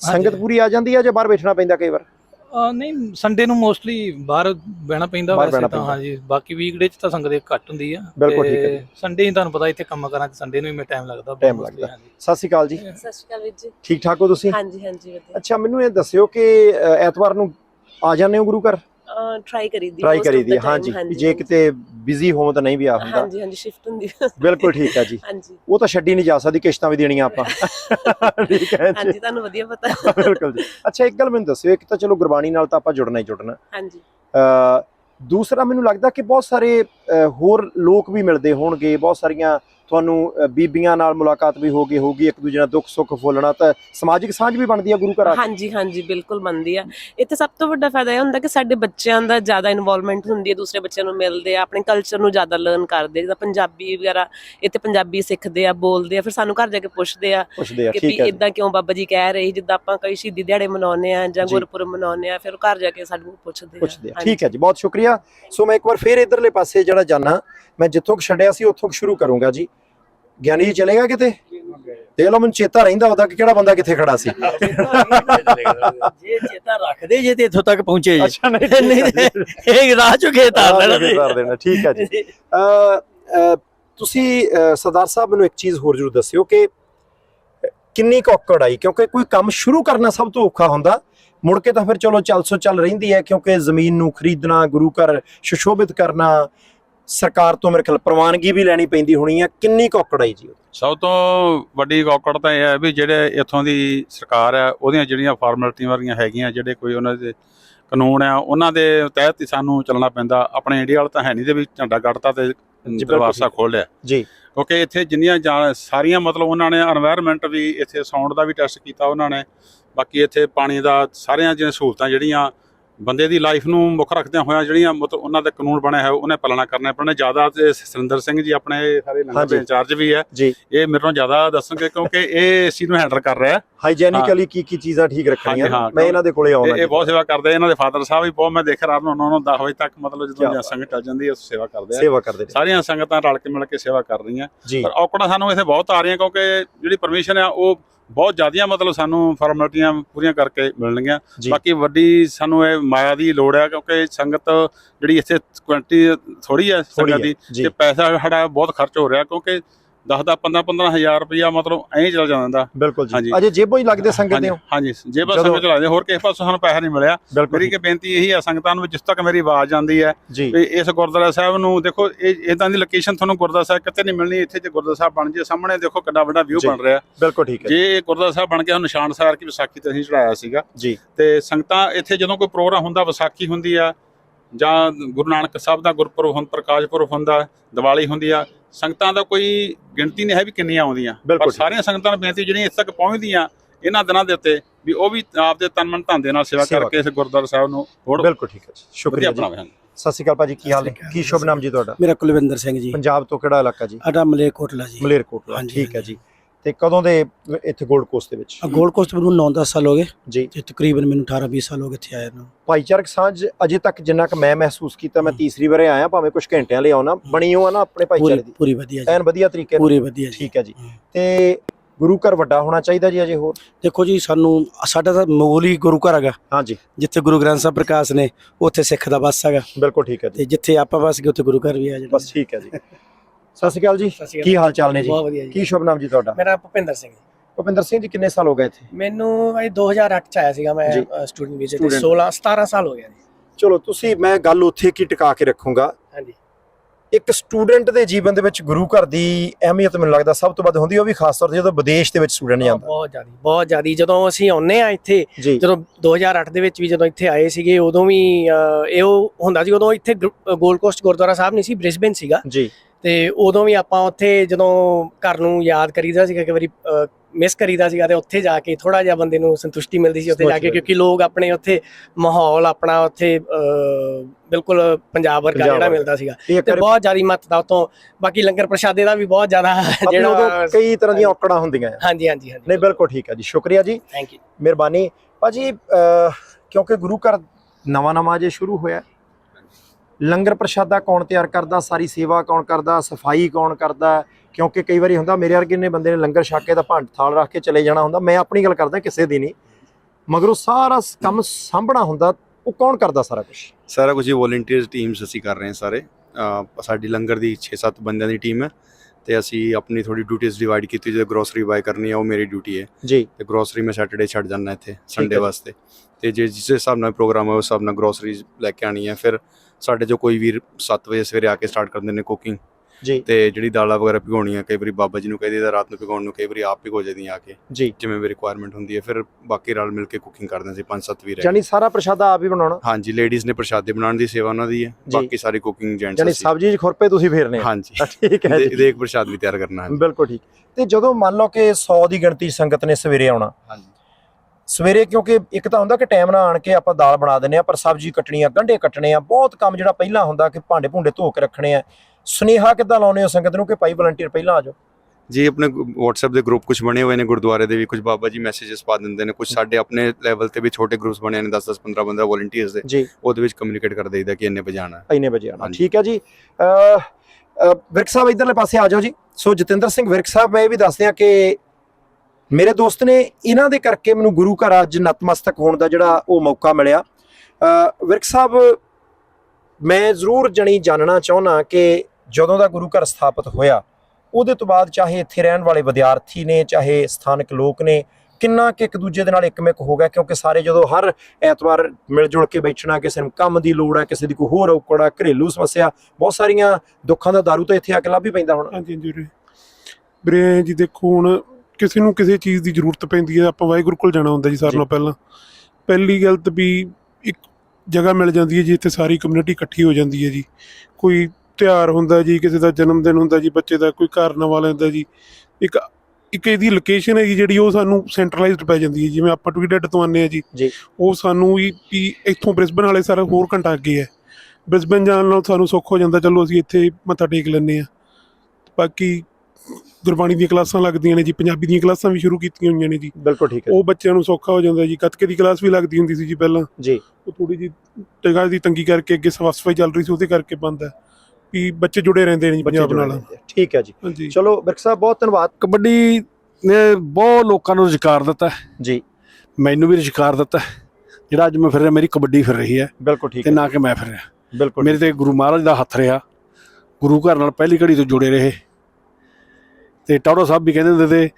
ਸੰਗਤ। ਪੂਰੀ ਆ ਜਾਂਦੀ ਹੈ ਜਾਂ ਬਾਹਰ ਬੈਠਣਾ ਪੈਂਦਾ ਕਈ ਵਾਰ ਅਹ ਨਹੀਂ ਸੰਡੇ ਨੂੰ ਮੋਸਟਲੀ ਬਾਹਰ ਬਹਿਣਾ ਪੈਂਦਾ ਬਾਹਰ ਵੈਸੇ ਬਹਿਣਾ ਤਾਂ ਪੈਂਦਾ। ਹਾਂਜੀ ਬਾਕੀ ਵੀਕਡੇ ਚ ਤਾਂ ਸੰਗਤ ਘੱਟ ਹੁੰਦੀ ਆ ਬਿਲਕੁਲ ਠੀਕ ਹੈ ਜੀ। ਸੰਡੇ ਹੀ ਤੁਹਾਨੂੰ ਪਤਾ ਇੱਥੇ ਕੰਮ ਕਰਾਂ ਤੇ ਸੰਡੇ ਨੂੰ ਹੀ ਮੈਂ ਟਾਈਮ ਲੱਗਦਾ Time mostly, ਲੱਗਦਾ। ਹਾਂਜੀ। ਸਤਿ ਸ਼੍ਰੀ ਅਕਾਲ ਜੀ ਸਤਿ ਸ਼੍ਰੀ ਅਕਾਲ ਵੀਰ ਜੀ ਠੀਕ ਠਾਕ ਹੋ ਤੁਸੀਂ ਹਾਂਜੀ ਹਾਂਜੀ ਵਧੀਆ ਅੱਛਾ ਮੈਨੂੰ ਇਹ ਦੱਸਿਓ ਕਿ ਅ, ਐਤਵਾਰ ਨੂੰ ਆ ਜਾਂਦੇ ਹੋ ਗੁਰੂ ਘਰ ਟਰਾਈ ਕਰੀਦੀ ਟਰਾਈ ਕਰੀਦੀ ਹਾਂਜੀ। ਜੇ ਕਿਤੇ ਬਿਜ਼ੀ ਹੋਵਾਂ ਤਾਂ ਨਹੀਂ ਵੀ ਆ ਹੁੰਦਾ। ਹਾਂਜੀ ਹਾਂਜੀ ਸ਼ਿਫਟ ਹੁੰਦੀ। ਬਿਲਕੁਲ ਠੀਕ ਹੈ ਜੀ। ਹਾਂਜੀ। ਉਹ ਤਾਂ ਛੱਡੀ ਨਹੀਂ ਜਾ ਸਕਦੀ ਕਿਸ਼ਤਾਂ ਵੀ ਦੇਣੀਆਂ ਆਪਾਂ। ਠੀਕ ਹੈ ਹਾਂਜੀ ਜੀ ਤੁਹਾਨੂੰ ਵਧੀਆ ਪਤਾ। ਬਿਲਕੁਲ ਜੀ। ਅੱਛਾ ਇੱਕ ਗੱਲ ਮੈਨੂੰ ਦੱਸਿਓ ਇੱਕ ਤਾਂ ਚਲੋ ਗੁਰਬਾਣੀ ਨਾਲ ਤਾਂ ਆਪਾਂ ਜੁੜਨਾ ਹੀ ਜੁੜਨਾ। ਹਾਂਜੀ। ਅ, ਦੂਸਰਾ ਮੈਨੂੰ ਲੱਗਦਾ ਕਿ ਬਹੁਤ ਸਾਰੇ ਹੋਰ ਲੋਕ ਵੀ ਮਿਲਦੇ ਹੋਣਗੇ ਬਹੁਤ ਸਾਰੀਆਂ ਤੁਹਾਨੂੰ ਬੀਬੀਆਂ ਨਾਲ ਮੁਲਾਕਾਤ ਵੀ ਹੋਗੀ ਹੋਗੀ ਇੱਕ ਦੂਜੇ ਨਾਲ ਦੁੱਖ ਸੁੱਖ ਫੋਲਣਾ ਤਾਂ ਸਮਾਜਿਕ ਸਾਂਝ ਵੀ ਬਣਦੀ ਆ ਗੁਰੂ ਘਰ ਆ। ਹਾਂਜੀ ਹਾਂਜੀ ਬਿਲਕੁਲ ਬਣਦੀ ਆ ਇੱਥੇ ਸਭ ਤੋਂ ਵੱਡਾ ਫਾਇਦਾ ਇਹ ਹੁੰਦਾ ਕਿ ਸਾਡੇ ਬੱਚਿਆਂ ਦਾ ਜ਼ਿਆਦਾ ਇਨਵੋਲਵਮੈਂਟ ਹੁੰਦੀ ਹੈ ਦੂਸਰੇ ਬੱਚਿਆਂ ਨੂੰ ਮਿਲਦੇ ਆ ਆਪਣੇ ਕਲਚਰ ਨੂੰ ਜ਼ਿਆਦਾ ਲਰਨ ਕਰਦੇ ਜਿੱਦਾਂ ਪੰਜਾਬੀ ਵਗੈਰਾ ਇੱਥੇ ਪੰਜਾਬੀ ਸਿੱਖਦੇ ਆ ਬੋਲਦੇ ਆ ਫਿਰ ਸਾਨੂੰ ਘਰ ਜਾ ਕੇ ਪੁੱਛਦੇ ਆ ਕਿ ਵੀ ਹੈ। ਇਦਾਂ ਕਿਉਂ ਬਾਬਾ ਜੀ ਕਹਿ ਰਹੇ ਜਿੱਦਾਂ ਆਪਾਂ ਕਈ ਸ਼ਹੀਦੀ ਦਿਹਾੜੇ ਮਨਾਉਂਦੇ ਆ ਜਾਂ। ਗੁਰਪੁਰਬ ਮਨਾਉਂਦੇ ਆ ਫਿਰ ਘਰ ਜਾ ਕੇ ਸਾਨੂੰ ਪੁੱਛਦੇ ਆ ਪੁੱਛਦੇ ਆ। ਠੀਕ ਹੈ ਜੀ ਬਹੁਤ ਸ਼ੁਕਰੀਆ ਸੋ ਮੈਂ ਇੱਕ ਵਾਰ ਫੇਰ ਇਧਰਲੇ ਪਾਸੇ ਜਿਹੜਾ ਜਾਣਾ ਮੈਂ ਜਿੱਥੋਂ ਛੱਡਿਆ ਸੀ ਉੱਥੋਂ ਸ਼ੁਰੂ ਕਰੂੰਗਾ ਜੀ ਗਿਆਨੀ ਜੀ ਚਲੇਗਾ ਕਿਤੇ? ਦੇਖ ਲਓ ਮੈਨੂੰ ਚੇਤਾ ਰਹਿੰਦਾ ਉਹਦਾ ਕਿ ਕਿਹੜਾ ਬੰਦਾ ਕਿੱਥੇ ਖੜਾ ਸੀ। ਜੇ ਚੇਤਾ ਰੱਖਦੇ ਜੇ ਤੇ ਇੱਥੋਂ ਤੱਕ ਪਹੁੰਚੇ ਜੀ। ਅੱਛਾ ਨਹੀਂ ਇਹ ਰਾਹ ਚੋਂ ਖੇਤ ਆ ਲੈਣਾ ਜੀ। ਕਰ ਦੇਣਾ ਠੀਕ ਹੈ ਜੀ। ਤੁਸੀਂ ਸਰਦਾਰ ਸਾਹਿਬ ਮੈਨੂੰ ਇੱਕ ਚੀਜ਼ ਹੋਰ ਜ਼ਰੂਰ ਦੱਸਿਓ ਕਿ ਕਿੰਨੀ ਕੁ ਔਕੜ ਆਈ? ਕਿਉਂਕਿ ਕੋਈ ਕੰਮ ਸ਼ੁਰੂ ਕਰਨਾ ਸਭ ਤੋਂ ਔਖਾ ਹੁੰਦਾ। ਮੁੜ ਕੇ ਤਾਂ ਫਿਰ ਚਲੋ ਚੱਲ ਸੋ ਚੱਲ ਰਹਿੰਦੀ ਹੈ ਕਿਉਂਕਿ ਜ਼ਮੀਨ ਨੂੰ ਖਰੀਦਣਾ ਗੁਰੂ ਘਰ ਸੁਸ਼ੋਭਿਤ ਕਰਨਾ ਸਰਕਾਰ ਤੋਂ ਮੇਰੇ ਖਿਆਲ ਪ੍ਰਵਾਨਗੀ ਵੀ ਲੈਣੀ ਪੈਂਦੀ ਹੋਣੀ ਆ। ਕਿੰਨੀ ਕੌਕੜ ਆਈ ਜੀ ਸਭ ਤੋਂ ਵੱਡੀ ਕੌਕੜ ਤਾਂ ਇਹ ਹੈ ਵੀ ਜਿਹੜੇ ਇੱਥੋਂ ਦੀ ਸਰਕਾਰ ਹੈ ਉਹਦੀਆਂ ਜਿਹੜੀਆਂ ਫਾਰਮੈਲਿਟੀਆਂ ਵਾਲੀਆਂ ਹੈਗੀਆਂ ਜਿਹੜੇ ਕੋਈ ਉਹਨਾਂ ਦੇ ਕਾਨੂੰਨ ਆ ਉਹਨਾਂ ਦੇ ਤਹਿਤ ਹੀ ਸਾਨੂੰ ਚੱਲਣਾ ਪੈਂਦਾ। ਆਪਣੇ ਇੰਡੀਆ ਵਾਲਾ ਤਾਂ ਹੈ ਨਹੀਂ ਦੇ ਵੀ ਝੰਡਾ ਗੱਡਤਾ ਤੇ ਦਰਬਾਰ ਖੋਲਿਆ ਜੀ। ਕਿਉਂਕਿ ਇੱਥੇ ਜਿੰਨੀਆਂ ਸਾਰੀਆਂ ਮਤਲਬ ਉਹਨਾਂ ਨੇ এনवायरमेंट ਵੀ ਇੱਥੇ ਸਾਊਂਡ ਦਾ ਵੀ ਟੈਸਟ ਕੀਤਾ ਉਹਨਾਂ ਨੇ। ਬਾਕੀ ਇੱਥੇ ਪਾਣੀ ਦਾ ਸਾਰਿਆਂ ਜਿਹੜੀਆਂ ਸਹੂਲਤਾਂ ਜਿਹੜੀਆਂ ਬੰਦੇ ਦੀ ਲਾਈਫ ਨੂੰ ਮੁੱਖ ਰੱਖਦਿਆਂ ਹੋਇਆਂ ਜਿਹੜੀਆਂ ਮਤਲਬ ਉਹਨਾਂ ਦਾ ਕਾਨੂੰਨ ਬਣਿਆ ਹੈ ਉਹਨੇ ਪਾਲਣਾ ਕਰਨਾ ਪੈਣਾ ਜ਼ਿਆਦਾ ਤੇ ਸਿੰਘ ਜੀ ਆਪਣੇ ਸਾਰੇ ਲੰਗਰ। ਦੇ ਇੰਚਾਰਜ ਵੀ ਹੈ। ਇਹ ਮੇਰੇ ਤੋਂ ਜ਼ਿਆਦਾ ਦੱਸਣਗੇ ਕਿਉਂਕਿ ਇਹ ਇਸ ਚੀਜ਼ ਨੂੰ ਹੈਂਡਲ ਕਰ ਰਿਹਾ ਹਾਈਜੈਨਿਕਲੀ ਕੀ ਕੀ ਚੀਜ਼ਾਂ ਠੀਕ ਰੱਖਣੀਆਂ ਮੈਂ ਇਹਨਾਂ ਦੇ ਕੋਲੇ ਆਉਣਾ ਇਹ ਬਹੁਤ ਸੇਵਾ ਕਰਦੇ ਆ। ਇਹਨਾਂ ਦੇ ਫਾਦਰ ਸਾਹਿਬ ਵੀ ਬਹੁਤ ਮੈਂ ਦੇਖ ਰਾਤ ਨੂੰ ਉਹਨਾਂ ਨੂੰ 10 ਵਜੇ ਤੱਕ ਮਤਲਬ ਜਦੋਂ। ਸੰਗਤ ਚੱਲ ਜਾਂਦੀ ਹੈ ਉਸ ਸੇਵਾ ਕਰਦੇ ਆ। ਸੇਵਾ ਕਰਦੇ ਸਾਰੀਆਂ ਸੰਗਤਾਂ ਰਲ ਕੇ ਮਿਲ ਕੇ ਸੇਵਾ ਕਰ ਰਹੀਆਂ। ਪਰ ਔਕੜਾਂ ਸਾਨੂੰ ਇੱਥੇ ਬਹੁਤ ਆ ਰਹੀਆਂ ਕਿਉਂਕਿ ਜਿਹੜੀ ਪਰਮਿਸ਼ਨ ਆ ਉਹ ਬਹੁਤ ਜ਼ਿਆਦੀਆਂ ਮਤਲਬ ਸਾਨੂੰ ਫਾਰਮੈਲਿਟੀਆਂ ਪੂਰੀਆਂ ਕਰਕੇ ਮਿਲਣਗੀਆਂ। ਬਾਕੀ ਵੱਡੀ ਸਾਨੂੰ ਇਹ ਮਾਇਆ ਦੀ ਲੋੜ ਹੈ ਕਿਉਂਕਿ ਸੰਗਤ ਜਿਹੜੀ ਇੱਥੇ ਕੁਆਂਟੀ ਥੋੜੀ ਹੈ ਸੰਗਤ ਦੀ ਤੇ ਪੈਸਾ ਸਾਡਾ ਬਹੁਤ ਖਰਚ ਹੋ ਰਿਹਾ ਕਿਉਂਕਿ 10 10 15 15000 ਰੁਪਇਆ ਮਤਲਬ ਐਂ ਚੱਲ ਜਾਂਦਾ। ਬਿਲਕੁਲ ਜੀ। ਹਾਂਜੀ। ਅਜੇ ਜੇਬੋਂ ਹੀ ਲੱਗਦੇ ਸੰਗਤ ਦੇ ਹਾਂਜੀ ਹੋ ਹਾਂਜੀ ਜੇ ਬਸ ਜਦੋਂ- ਸੰਗਤ ਚਲਾਉਂਦੇ ਹੋਰ ਕਿਸੇ ਪਾਸੋਂ ਸਾਨੂੰ ਪੈਸਾ ਨਹੀਂ ਮਿਲਿਆ। ਮੇਰੀ ਕਿ ਬੇਨਤੀ ਇਹੀ ਹੈ ਸੰਗਤਾਂ ਨੂੰ ਜਿਸ ਤੱਕ ਮੇਰੀ ਆਵਾਜ਼ ਜਾਂਦੀ ਹੈ ਵੀ ਇਸ ਗੁਰਦੁਆਰਾ ਸਾਹਿਬ ਨੂੰ ਦੇਖੋ ਇਹ ਇਦਾਂ ਦੀ ਲੋਕੇਸ਼ਨ ਤੁਹਾਨੂੰ ਗੁਰਦੁਆਰਾ ਸਾਹਿਬ ਕਿਤੇ ਨਹੀਂ ਮਿਲਣੀ। ਇੱਥੇ ਜੇ ਗੁਰਦੁਆਰਾ ਸਾਹਿਬ ਬਣ ਜੇ ਸਾਹਮਣੇ ਦੇਖੋ ਕਿੰਨਾ ਵੱਡਾ ਵਿਊ। ਬਣ ਰਿਹਾ। ਬਿਲਕੁਲ ਠੀਕ ਹੈ। ਜੇ ਗੁਰਦੁਆਰਾ ਸਾਹਿਬ ਬਣ ਗਿਆ ਹੁਣ ਨਿਸ਼ਾਨ ਸਾਹਿਬ ਕੀ ਵਿਸਾਖੀ ਤੇ ਅਸੀਂ ਚੜਾਇਆ ਸੀਗਾ। ਜੀ। ਤੇ ਸੰਗਤਾਂ ਇੱਥੇ ਜਦੋਂ ਕੋਈ ਪ੍ਰੋਗਰਾਮ ਹੁੰਦਾ ਵਿਸਾਖੀ ਹੁੰਦੀ ਆ ਜਾਂ ਗੁਰੂ ਨਾਨਕ ਸਾਹਿਬ ਦਾ ਗੁਰਪੁਰਬ ਹੁੰਦਾ ਪ੍ਰਕਾਸ਼ ਪੁਰਬ ਹੁੰਦਾ ਦੀਵਾਲੀ ਹੁੰਦੀ ਆ ਸੰਗਤਾਂ ਦਾ ਕੋਈ ਗਿਣਤੀ ਨਹੀਂ ਹੈ ਵੀ ਕਿੰਨੀਆਂ ਆਉਂਦੀਆਂ। ਪਰ। ਸਾਰੀਆਂ ਸੰਗਤਾਂ ਨੂੰ ਬੇਨਤੀ ਜਿਹੜੀਆਂ ਇੱਥੇ ਤੱਕ ਪਹੁੰਚਦੀਆਂ ਇਹਨਾਂ ਦਿਨਾਂ ਦੇ ਉੱਤੇ ਵੀ ਉਹ ਵੀ ਆਪਦੇ ਤਨ ਮਨ ਧਨ ਦੇ ਨਾਲ ਸੇਵਾ ਕਰਕੇ ਇਸ ਗੁਰਦੁਆਰਾ ਸਾਹਿਬ ਨੂੰ ਹੋਰ ਬਿਲਕੁਲ ਠੀਕ ਹੈ ਸ਼ੁਕਰੀਆ ਜੀ। ਸਤਿ ਸ਼੍ਰੀ ਅਕਾਲ ਭਾਜੀ ਕੀ ਹਾਲ ਹੈ। ਕੀ ਸ਼ੁਭ ਨਾਮ ਜੀ ਤੁਹਾਡਾ? ਮੇਰਾ ਕੁਲਵਿੰਦਰ ਸਿੰਘ ਜੀ। ਪੰਜਾਬ ਤੋਂ ਕਿਹੜਾ ਇਲਾਕਾ ਜੀ? ਅਡਾ ਮਲੇਰਕੋਟਲਾ ਜੀ। ਮਲੇਰਕੋਟਲਾ ਠੀਕ ਹੈ। ਜੀ। ਤੇ ਕਦੋਂ ਦੇ ਇੱਥੇ ਗੋਲਡ ਕੋਸਟ ਦੇ ਵਿੱਚ? ਗੋਲਡ ਕੋਸਟ ਮੈਨੂੰ 9-10 ਸਾਲ ਹੋ ਗਏ ਜੀ। ਤੇ ਤਕਰੀਬਨ ਮੈਨੂੰ 18-20 ਸਾਲ ਹੋ ਗਏ ਇੱਥੇ ਆਏ ਨੂੰ। ਭਾਈਚਾਰਕ ਸਾਂਝ ਅਜੇ ਤੱਕ ਜਿੰਨਾ ਕਿ ਮੈਂ ਮਹਿਸੂਸ ਕੀਤਾ ਮੈਂ ਤੀਸਰੀ ਵਾਰੇ ਆਇਆ ਭਾਵੇਂ ਕੁਝ ਘੰਟਿਆਂ ਲਈ ਆਉਣਾ ਬਣੀ ਹੋ ਆ ਨਾ ਆਪਣੇ ਭਾਈਚਾਰੇ ਦੀ। ਪੂਰੀ ਵਧੀਆ ਜੀ। ਐਨ ਵਧੀਆ ਤਰੀਕੇ ਨਾਲ। ਪੂਰੀ ਵਧੀਆ ਜੀ। ਠੀਕ ਹੈ ਜੀ। ਤੇ ਗੁਰੂ ਘਰ ਵੱਡਾ ਹੋਣਾ ਚਾਹੀਦਾ ਜੀ ਅਜੇ ਹੋਰ? ਦੇਖੋ ਜੀ ਸਾਨੂੰ ਸਾਡਾ ਤਾਂ ਮੂਲ ਗੁਰੂ ਘਰ ਹੈਗਾ। ਹਾਂਜੀ ਜਿੱਥੇ ਗੁਰੂ ਗ੍ਰੰਥ ਸਾਹਿਬ ਪ੍ਰਕਾਸ਼ ਨੇ ਉੱਥੇ ਸਿੱਖ ਦਾ ਵਸ ਹੈਗਾ। ਬਿਲਕੁਲ ਠੀਕ ਹੈ ਜੀ। ਤੇ ਜਿੱਥੇ ਆਪਾਂ ਵਸ ਗਏ ਉੱਥੇ ਗੁਰੂ ਘਰ ਵੀ ਆ ਜਿਹੜਾ। ਬਸ ਠੀਕ ਹੈ ਜੀ। ਸਤਿ ਸ਼੍ਰੀ ਅਕਾਲ ਜੀ। ਸਤਿ ਸ਼੍ਰੀ ਅਕਾਲ। ਕੀ ਹਾਲ ਚਾਲ ਨੇ ਜੀ? ਬਹੁਤ ਵਧੀਆ ਜੀ। ਕੀ ਸ਼ੁਭ ਨਾਮ ਜੀ ਤੁਹਾਡਾ? ਮੇਰਾ ਭੁਪਿੰਦਰ ਸਿੰਘ ਭੁਪਿੰਦਰ ਸਿੰਘ ਜੀ ਕਿੰਨੇ ਸਾਲ ਹੋ ਗਏ ਇੱਥੇ? ਮੈਨੂੰ ਇਹ 2008 ਚ ਆਇਆ ਸੀਗਾ ਮੈਂ ਜੀ। ਸਟੂਡੈਂਟ ਵੀਜ਼ੇ ਤੇ। Student। 16 17 ਸਾਲ ਹੋ ਗਿਆ ਜੀ। ਚਲੋ ਤੁਸੀਂ ਮੈਂ ਗੱਲ ਉੱਥੇ ਕੀ ਟਿਕਾ ਕੇ ਰੱਖੂੰਗਾ? ਹਾਂਜੀ। ਇੱਕ ਸਟੂਡੈਂਟ ਦੇ ਜੀਵਨ ਦੇ ਵਿੱਚ ਗੁਰੂ ਘਰ ਦੀ ਅਹਿਮੀਅਤ ਮੈਨੂੰ ਲੱਗਦਾ ਸਭ ਤੋਂ ਵੱਧ ਹੁੰਦੀ ਹੈ ਉਹ ਵੀ ਖਾਸ ਤੌਰ ਤੇ ਜਦੋਂ ਵਿਦੇਸ਼ ਦੇ ਵਿੱਚ ਸਟੂਡੈਂਟ ਜਾਂਦਾ। ਬਹੁਤ ਜ਼ਿਆਦੀ ਬਹੁਤ ਜ਼ਿਆਦੀ। ਜਦੋਂ ਅਸੀਂ ਆਉਨੇ ਆ ਇੱਥੇ ਜੀ। ਜਦੋਂ 2008 ਦੇ ਵਿੱਚ ਵੀ ਜਦੋਂ ਇੱਥੇ ਆਏ ਸੀਗੇ ਉਦੋਂ ਵੀ ਅਹ, ਇਹ ਉਹ ਹੁੰਦਾ ਸੀ ਉਦੋਂ ਇੱਥੇ ਗੋਲਡ ਕੋਸਟ ਗੁਰਦੁਆਰਾ ਸਾਹਿਬ ਨਹੀਂ ਸੀ ਬ੍ਰਿਸਬਨ ਸੀਗਾ। ਜੀ। ਤੇ ਉਦੋਂ ਵੀ ਆਪਾਂ ਉੱਥੇ ਜਦੋਂ ਘਰ ਨੂੰ ਯਾਦ ਕਰੀਦਾ ਸੀਗਾ ਕਈ ਵਾਰੀ ਮਿਸ ਕਰੀਦਾ ਸੀਗਾ ਤੇ ਉੱਥੇ ਜਾ ਕੇ ਥੋੜਾ ਜਿਹਾ ਬੰਦੇ ਨੂੰ ਸੰਤੁਸ਼ਟੀ ਮਿਲਦੀ ਸੀ ਉੱਥੇ ਜਾ ਕੇ ਕਿਉਂਕਿ ਲੋਕ ਆਪਣੇ ਉੱਥੇ ਮਾਹੌਲ ਆਪਣਾ ਉੱਥੇ ਬਿਲਕੁਲ ਪੰਜਾਬ ਵਰਗਾ ਜਿਹੜਾ। ਮਿਲਦਾ ਸੀਗਾ। ਤੇ ਬਹੁਤ ਜ਼ਿਆਦਾ ਮਹੱਤਤਾ ਉਤੋਂ ਬਾਕੀ ਲੰਗਰ ਪ੍ਰਸ਼ਾਦੇ ਦਾ ਵੀ ਬਹੁਤ ਜ਼ਿਆਦਾ ਜਿਹੜਾ ਜਿਹੜਾ ਕਈ ਤਰ੍ਹਾਂ ਦੀਆਂ ਔਕੜਾਂ ਹੁੰਦੀਆਂ ਆ। ਹਾਂਜੀ ਹਾਂਜੀ ਹਾਂਜੀ। ਨਹੀਂ ਬਿਲਕੁਲ ਠੀਕ ਹੈ ਜੀ। ਸ਼ੁਕਰੀਆ ਜੀ। ਥੈਂਕ ਯੂ ਮਿਹਰਬਾਨੀ। ਭਾਜੀ ਕਿਉਂਕਿ ਗੁਰੂ ਘਰ ਨਵਾਂ ਨਵਾਂ ਜੇ ਸ਼ੁਰੂ ਹੋਇਆ ਲੰਗਰ ਪ੍ਰਸ਼ਾਦਾ ਕੌਣ ਤਿਆਰ ਕਰਦਾ ਸਾਰੀ ਸੇਵਾ ਕੌਣ ਕਰਦਾ ਸਫ਼ਾਈ ਕੌਣ ਕਰਦਾ? ਕਿਉਂਕਿ ਕਈ ਵਾਰੀ ਹੁੰਦਾ ਮੇਰੇ ਵਰਗੇ ਨੇ ਬੰਦੇ ਨੇ ਲੰਗਰ ਛਕ ਕੇ ਤਾਂ ਭੰਡ ਥਾਲ ਰੱਖ ਕੇ ਚਲੇ ਜਾਣਾ ਹੁੰਦਾ ਮੈਂ ਆਪਣੀ ਗੱਲ ਕਰਦਾ ਕਿਸੇ ਦੀ ਨਹੀਂ। ਮਗਰੋਂ ਸਾਰਾ ਕੰਮ ਸਾਂਭਣਾ ਹੁੰਦਾ ਉਹ ਕੌਣ ਕਰਦਾ ਸਾਰਾ ਕੁਝ ਸਾਰਾ ਕੁਝ ਹੀ ਵੋਲੰਟੀਅਰਸ ਟੀਮਸ ਅਸੀਂ ਕਰ ਰਹੇ ਹਾਂ ਸਾਰੇ। ਸਾਡੀ ਲੰਗਰ ਦੀ 6-7 ਬੰਦਿਆਂ ਦੀ ਟੀਮ ਹੈ ਤੇ ਅਸੀਂ ਆਪਣੀ ਥੋੜੀ ਡਿਊਟੀਆਂ ਡਿਵਾਈਡ ਕੀਤੀ ਜੇ ਗਰੋਸਰੀ ਬਾਈ ਕਰਨੀ ਹੈ ਉਹ ਮੇਰੀ ਡਿਊਟੀ ਹੈ। ਜੀ। ਤੇ ਗਰੋਸਰੀ ਮੈਂ ਸੈਟਰਡੇ ਛੱਡ ਜਾਂਦਾ ਇੱਥੇ ਸੰਡੇ। ਵਾਸਤੇ। ਤੇ ਜੇ ਜਿਸ ਹਿਸਾਬ ਨਾਲ ਪ੍ਰੋਗਰਾਮ ਹੈ ਉਸ ਹਿਸਾਬ ਨਾਲ ਗਰੋਸਰੀਜ਼ ਲੈ ਕੇ ਆਣੀ ਹੈ ਫਿਰ ਸਾਡੇ ਜੋ ਕੋਈ ਵੀਰ 7 ਵਜੇ ਸਵੇਰੇ ਆ ਕੇ ਸਟਾਰਟ ਕਰ ਦਿੰਦੇ ਨੇ ਕੁਕਿੰਗ ਜੀ। ਤੇ ਜਿਹੜੀ ਦਾਲਾਂ ਵਗੈਰਾ ਭਿਗਾਉਣੀ ਕਈ ਵਾਰੀ ਬਾਬਾ ਜੀ ਨੂੰ ਕਹਿ ਦਈਦਾ ਰਾਤ ਨੂੰ ਭਿਗਾਉਣ ਨੂੰ ਕਈ ਵਾਰੀ ਆਪ ਭਿਗੋ ਜਾਂਦੀਆਂ ਆ ਕੇ। ਜੀ। ਜਿਵੇਂ ਵੀ ਰਿਕੁਆਇਰਮੈਂਟ ਹੁੰਦੀ ਹੈ ਫਿਰ ਬਾਕੀ ਰਲ ਮਿਲ ਕੇ ਕੁਕਿੰਗ ਕਰਦੇ ਅਸੀਂ ਪੰਜ ਸੱਤ ਵੀਰ ਯਾਨੀ ਸਾਰਾ ਪ੍ਰਸ਼ਾਦਾ ਆਪ ਹੀ ਬਣਾਉਣਾ? ਹਾਂਜੀ ਲੇਡੀਜ਼ ਨੇ ਪ੍ਰਸ਼ਾਦੇ ਬਣਾਉਣ ਦੀ ਸੇਵਾ ਉਹਨਾਂ ਦੀ ਹੈ। ਬਾਕੀ ਸਾਰੀ ਕੁਕਿੰਗ ਜੈਂਟਸ ਯਾਨੀ ਸਬਜ਼ੀ ਖੁਰਪੇ ਤੁਸੀਂ ਫੇਰਨੇ ਹਾਂਜੀ। ਠੀਕ ਹੈ ਜੀ। ਦੇਖ ਪ੍ਰਸ਼ਾਦ ਵੀ ਤਿਆਰ ਕਰਨਾ ਹੈ। ਬਿਲਕੁਲ ਠੀਕ। ਤੇ ਜਦੋਂ ਮੰਨ ਲਓ ਕਿ 100 ਦੀ ਗਿਣਤੀ ਸੰਗਤ ਨੇ ਸਵੇਰੇ ਆਉਣਾ ਹਾਂਜੀ। ਸਵੇਰੇ ਕਿਉਂਕਿ ਇੱਕ ਤਾਂ ਹੁੰਦਾ ਕਿ ਟਾਈਮ ਨਾਲ ਆਣ ਕੇ ਆਪਾਂ ਦਾਲ ਬਣਾ ਦਿੰਨੇ ਆ ਪਰ ਸਬਜ਼ੀ ਕੱਟਣੀ ਆ ਗੰਢੇ ਕੱਟਣੇ ਆ ਬਹੁਤ ਕੰਮ ਜਿਹੜਾ ਪਹਿਲਾਂ ਹੁੰਦਾ ਕਿ ਭਾਂਡੇ ਭੁੰਡੇ ਧੋ ਕੇ ਰੱਖਣੇ ਆ। ਸੁਨੇਹਾ ਕਿੱਦਾਂ ਲਾਉਨੇ ਹੋ ਸੰਗਤ ਨੂੰ ਕਿ ਭਾਈ ਵਲੰਟੀਅਰ ਪਹਿਲਾਂ ਆ ਜਾਓ? ਜੀ ਆਪਣੇ WhatsApp ਦੇ ਗਰੁੱਪ ਕੁਝ ਬਣੇ ਹੋਏ ਨੇ ਗੁਰਦੁਆਰੇ ਦੇ ਵੀ ਕੁਝ ਬਾਬਾ ਜੀ ਮੈਸੇजेस ਪਾ ਦਿੰਦੇ ਨੇ ਕੁਝ ਸਾਡੇ ਆਪਣੇ ਲੈਵਲ ਤੇ ਵੀ ਛੋਟੇ ਗਰੁੱਪਸ ਬਣੇ ਨੇ 10 10 15 15 ਵੋਲੰਟੀਅਰਸ ਦੇ ਉਹਦੇ ਵਿੱਚ ਕਮਿਊਨੀਕੇਟ ਕਰ ਦੇਈਦਾ ਕਿ ਇੰਨੇ ਵਜੇ ਆਉਣਾ। ਹੈ ਇੰਨੇ ਵਜੇ ਆਣਾ ਹਾਂਜੀ। ਠੀਕ ਹੈ ਜੀ। ਅ ਵਿਰਕ ਸਾਹਿਬ ਇਧਰਲੇ ਪਾਸੇ ਆ ਜਾਓ ਜੀ। ਸੋ ਜਤਿੰਦਰ ਸਿੰਘ ਵਿਰਕ ਸਾਹਿਬ ਮੈਂ ਇਹ ਵੀ ਦੱਸ ਦਿਆਂ ਕਿ ਮੇਰੇ ਦੋਸਤ ਨੇ ਇਹਨਾਂ ਦੇ ਕਰਕੇ ਮੈਨੂੰ ਗੁਰੂ ਘਰ ਅੱਜ ਨਤਮਸਤਕ ਹੋਣ ਦਾ ਜਿਹੜਾ ਉਹ ਮੌਕਾ ਮਿਲਿਆ। ਵਿਰਕ ਸਾਹਿਬ, ਮੈਂ ਜ਼ਰੂਰ ਜਣੀ ਜਾਣਨਾ ਚਾਹੁੰਦਾ ਕਿ ਜਦੋਂ ਦਾ ਗੁਰੂ ਘਰ ਸਥਾਪਿਤ ਹੋਇਆ, ਉਹਦੇ ਤੋਂ ਬਾਅਦ ਚਾਹੇ ਇੱਥੇ ਰਹਿਣ ਵਾਲੇ ਵਿਦਿਆਰਥੀ ਨੇ, ਚਾਹੇ ਸਥਾਨਕ ਲੋਕ ਨੇ, ਕਿੰਨਾ ਕਿ ਇੱਕ ਦੂਜੇ ਦੇ ਨਾਲ ਇੱਕਮਿਕ ਹੋ ਗਿਆ, ਕਿਉਂਕਿ ਸਾਰੇ ਜਦੋਂ ਹਰ ਐਤਵਾਰ ਮਿਲ ਜੁਲ ਕੇ ਬੈਠਣਾ, ਕਿਸੇ ਨੂੰ ਕੰਮ ਦੀ ਲੋੜ ਹੈ, ਕਿਸੇ ਦੀ ਕੋਈ ਹੋਰ ਔਕੜ ਹੈ, ਘਰੇਲੂ ਸਮੱਸਿਆ, ਬਹੁਤ ਸਾਰੀਆਂ ਦੁੱਖਾਂ ਦਾ ਦਾਰੂ ਤਾਂ ਇੱਥੇ ਆ ਕੇ ਲੱਭ ਹੀ ਪੈਂਦਾ ਹੁਣ। ਹਾਂਜੀ ਹਾਂਜੀ ਵੀਰੇ, ਜੀ ਦੇਖੋ ਹੁਣ ਕਿਸੇ ਨੂੰ ਕਿਸੇ ਚੀਜ਼ ਦੀ ਜ਼ਰੂਰਤ ਪੈਂਦੀ ਹੈ ਆਪਾਂ ਵਾਹਿਗੁਰੂ ਕੋਲ ਜਾਣਾ ਹੁੰਦਾ ਜੀ ਸਾਰਿਆਂ ਨਾਲੋਂ ਪਹਿਲਾਂ। ਪਹਿਲੀ ਗੱਲ ਤਾਂ ਵੀ ਇੱਕ ਜਗ੍ਹਾ ਮਿਲ ਜਾਂਦੀ ਹੈ ਜੀ ਇੱਥੇ ਸਾਰੀ ਕਮਿਊਨਿਟੀ ਇਕੱਠੀ ਹੋ ਜਾਂਦੀ ਹੈ ਜੀ। ਕੋਈ ਤਿਉਹਾਰ ਹੁੰਦਾ ਜੀ ਕਿਸੇ ਦਾ ਜਨਮ ਦਿਨ ਹੁੰਦਾ ਜੀ ਬੱਚੇ ਦਾ ਕੋਈ ਕਾਰਨਾਵਾਲ ਹੁੰਦਾ ਜੀ। ਇੱਕ ਇੱਕ ਇਹਦੀ ਲੋਕੇਸ਼ਨ ਹੈ ਜਿਹੜੀ ਉਹ ਸਾਨੂੰ ਸੈਂਟਰਲਾਈਜ਼ਡ ਪੈ ਜਾਂਦੀ ਹੈ ਜਿਵੇਂ ਆਪਾਂ ਟਵੀਟਡ ਤੋਂ ਆਉਂਦੇ ਆ ਜੀ। ਉਹ ਸਾਨੂੰ ਵੀ ਵੀ ਇੱਥੋਂ ਬ੍ਰਿਸਬਨ ਵਾਲੇ ਸਾਰਾ ਹੋਰ ਘੰਟਾ ਅੱਗੇ ਹੈ। ਬ੍ਰਿਸਬਨ ਜਾਣ ਨਾਲ ਸਾਨੂੰ ਸੁੱਖ ਹੋ ਜਾਂਦਾ ਚਲੋ ਅਸੀਂ ਇੱਥੇ ਮੱਥਾ ਟੇਕ ਲੈਂਦੇ ਆ ਬਾਕੀ ਗੁਰਬਾਣੀ ਦੀਆਂ ਕਲਾਸਾਂ ਲੱਗਦੀਆਂ ਨੇ ਜੀ ਪੰਜਾਬੀ ਦੀਆਂ ਕਲਾਸਾਂ ਵੀ ਸ਼ੁਰੂ ਕੀਤੀਆਂ ਹੋਈਆਂ ਨੇ ਜੀ। ਬਿਲਕੁਲ ਠੀਕ ਹੈ ਉਹ ਬੱਚਿਆਂ ਨੂੰ ਸੌਖਾ ਹੋ ਜਾਂਦਾ ਜੀ ਗੱਤਕੇ ਦੀ ਕਲਾਸ ਵੀ ਲੱਗਦੀ ਹੁੰਦੀ ਸੀ ਜੀ ਪਹਿਲਾਂ। ਜੀ। ਉਹ ਥੋੜੀ ਜੀ ਜਗ੍ਹਾ ਦੀ ਤੰਗੀ ਕਰਕੇ ਅੱਗੇ ਸਫ਼ਾਈ ਸਫ਼ਾਈ ਚੱਲ ਰਹੀ ਸੀ ਉਹਦੇ ਕਰਕੇ ਬੰਦ ਹੈ। ਵੀ ਬੱਚੇ ਜੁੜੇ ਰਹਿੰਦੇ ਨੇ ਜੀ ਪੰਜਾਬ ਨਾਲ। ਠੀਕ ਹੈ ਜੀ। ਚਲੋ ਬਿਰਕ ਸਾਹਿਬ ਬਹੁਤ ਧੰਨਵਾਦ। ਕਬੱਡੀ ਨੇ ਬਹੁਤ ਲੋਕਾਂ ਨੂੰ ਰੁਜ਼ਗਾਰ ਦਿੱਤਾ ਹੈ। ਜੀ। ਮੈਨੂੰ ਵੀ ਰੁਜ਼ਗਾਰ ਦਿੱਤਾ ਹੈ। ਜਿਹੜਾ ਅੱਜ ਮੈਂ ਫਿਰ ਰਿਹਾ ਮੇਰੀ ਕਬੱਡੀ ਫਿਰ ਰਹੀ ਹੈ। ਬਿਲਕੁਲ ਠੀਕ ਤੇ ਹੈ। ਨਾ ਕਿ ਮੈਂ ਫਿਰ ਰਿਹਾ। ਬਿਲਕੁਲ ਮੇਰੇ ਤੇ ਗੁਰੂ ਮਹਾਰਾਜ ਦਾ ਹੱਥ ਰਿਹਾ। ਗੁਰੂ ਘਰ ਨਾਲ ਪਹਿਲੀ ਘੜੀ ਤੋਂ ਜੁੜੇ ਰਹੇ। ਤੇ ਟੌੜਾ ਸਾਹਿਬ ਵੀ ਕਹਿੰਦੇ ਹੁੰਦੇ ਤੇ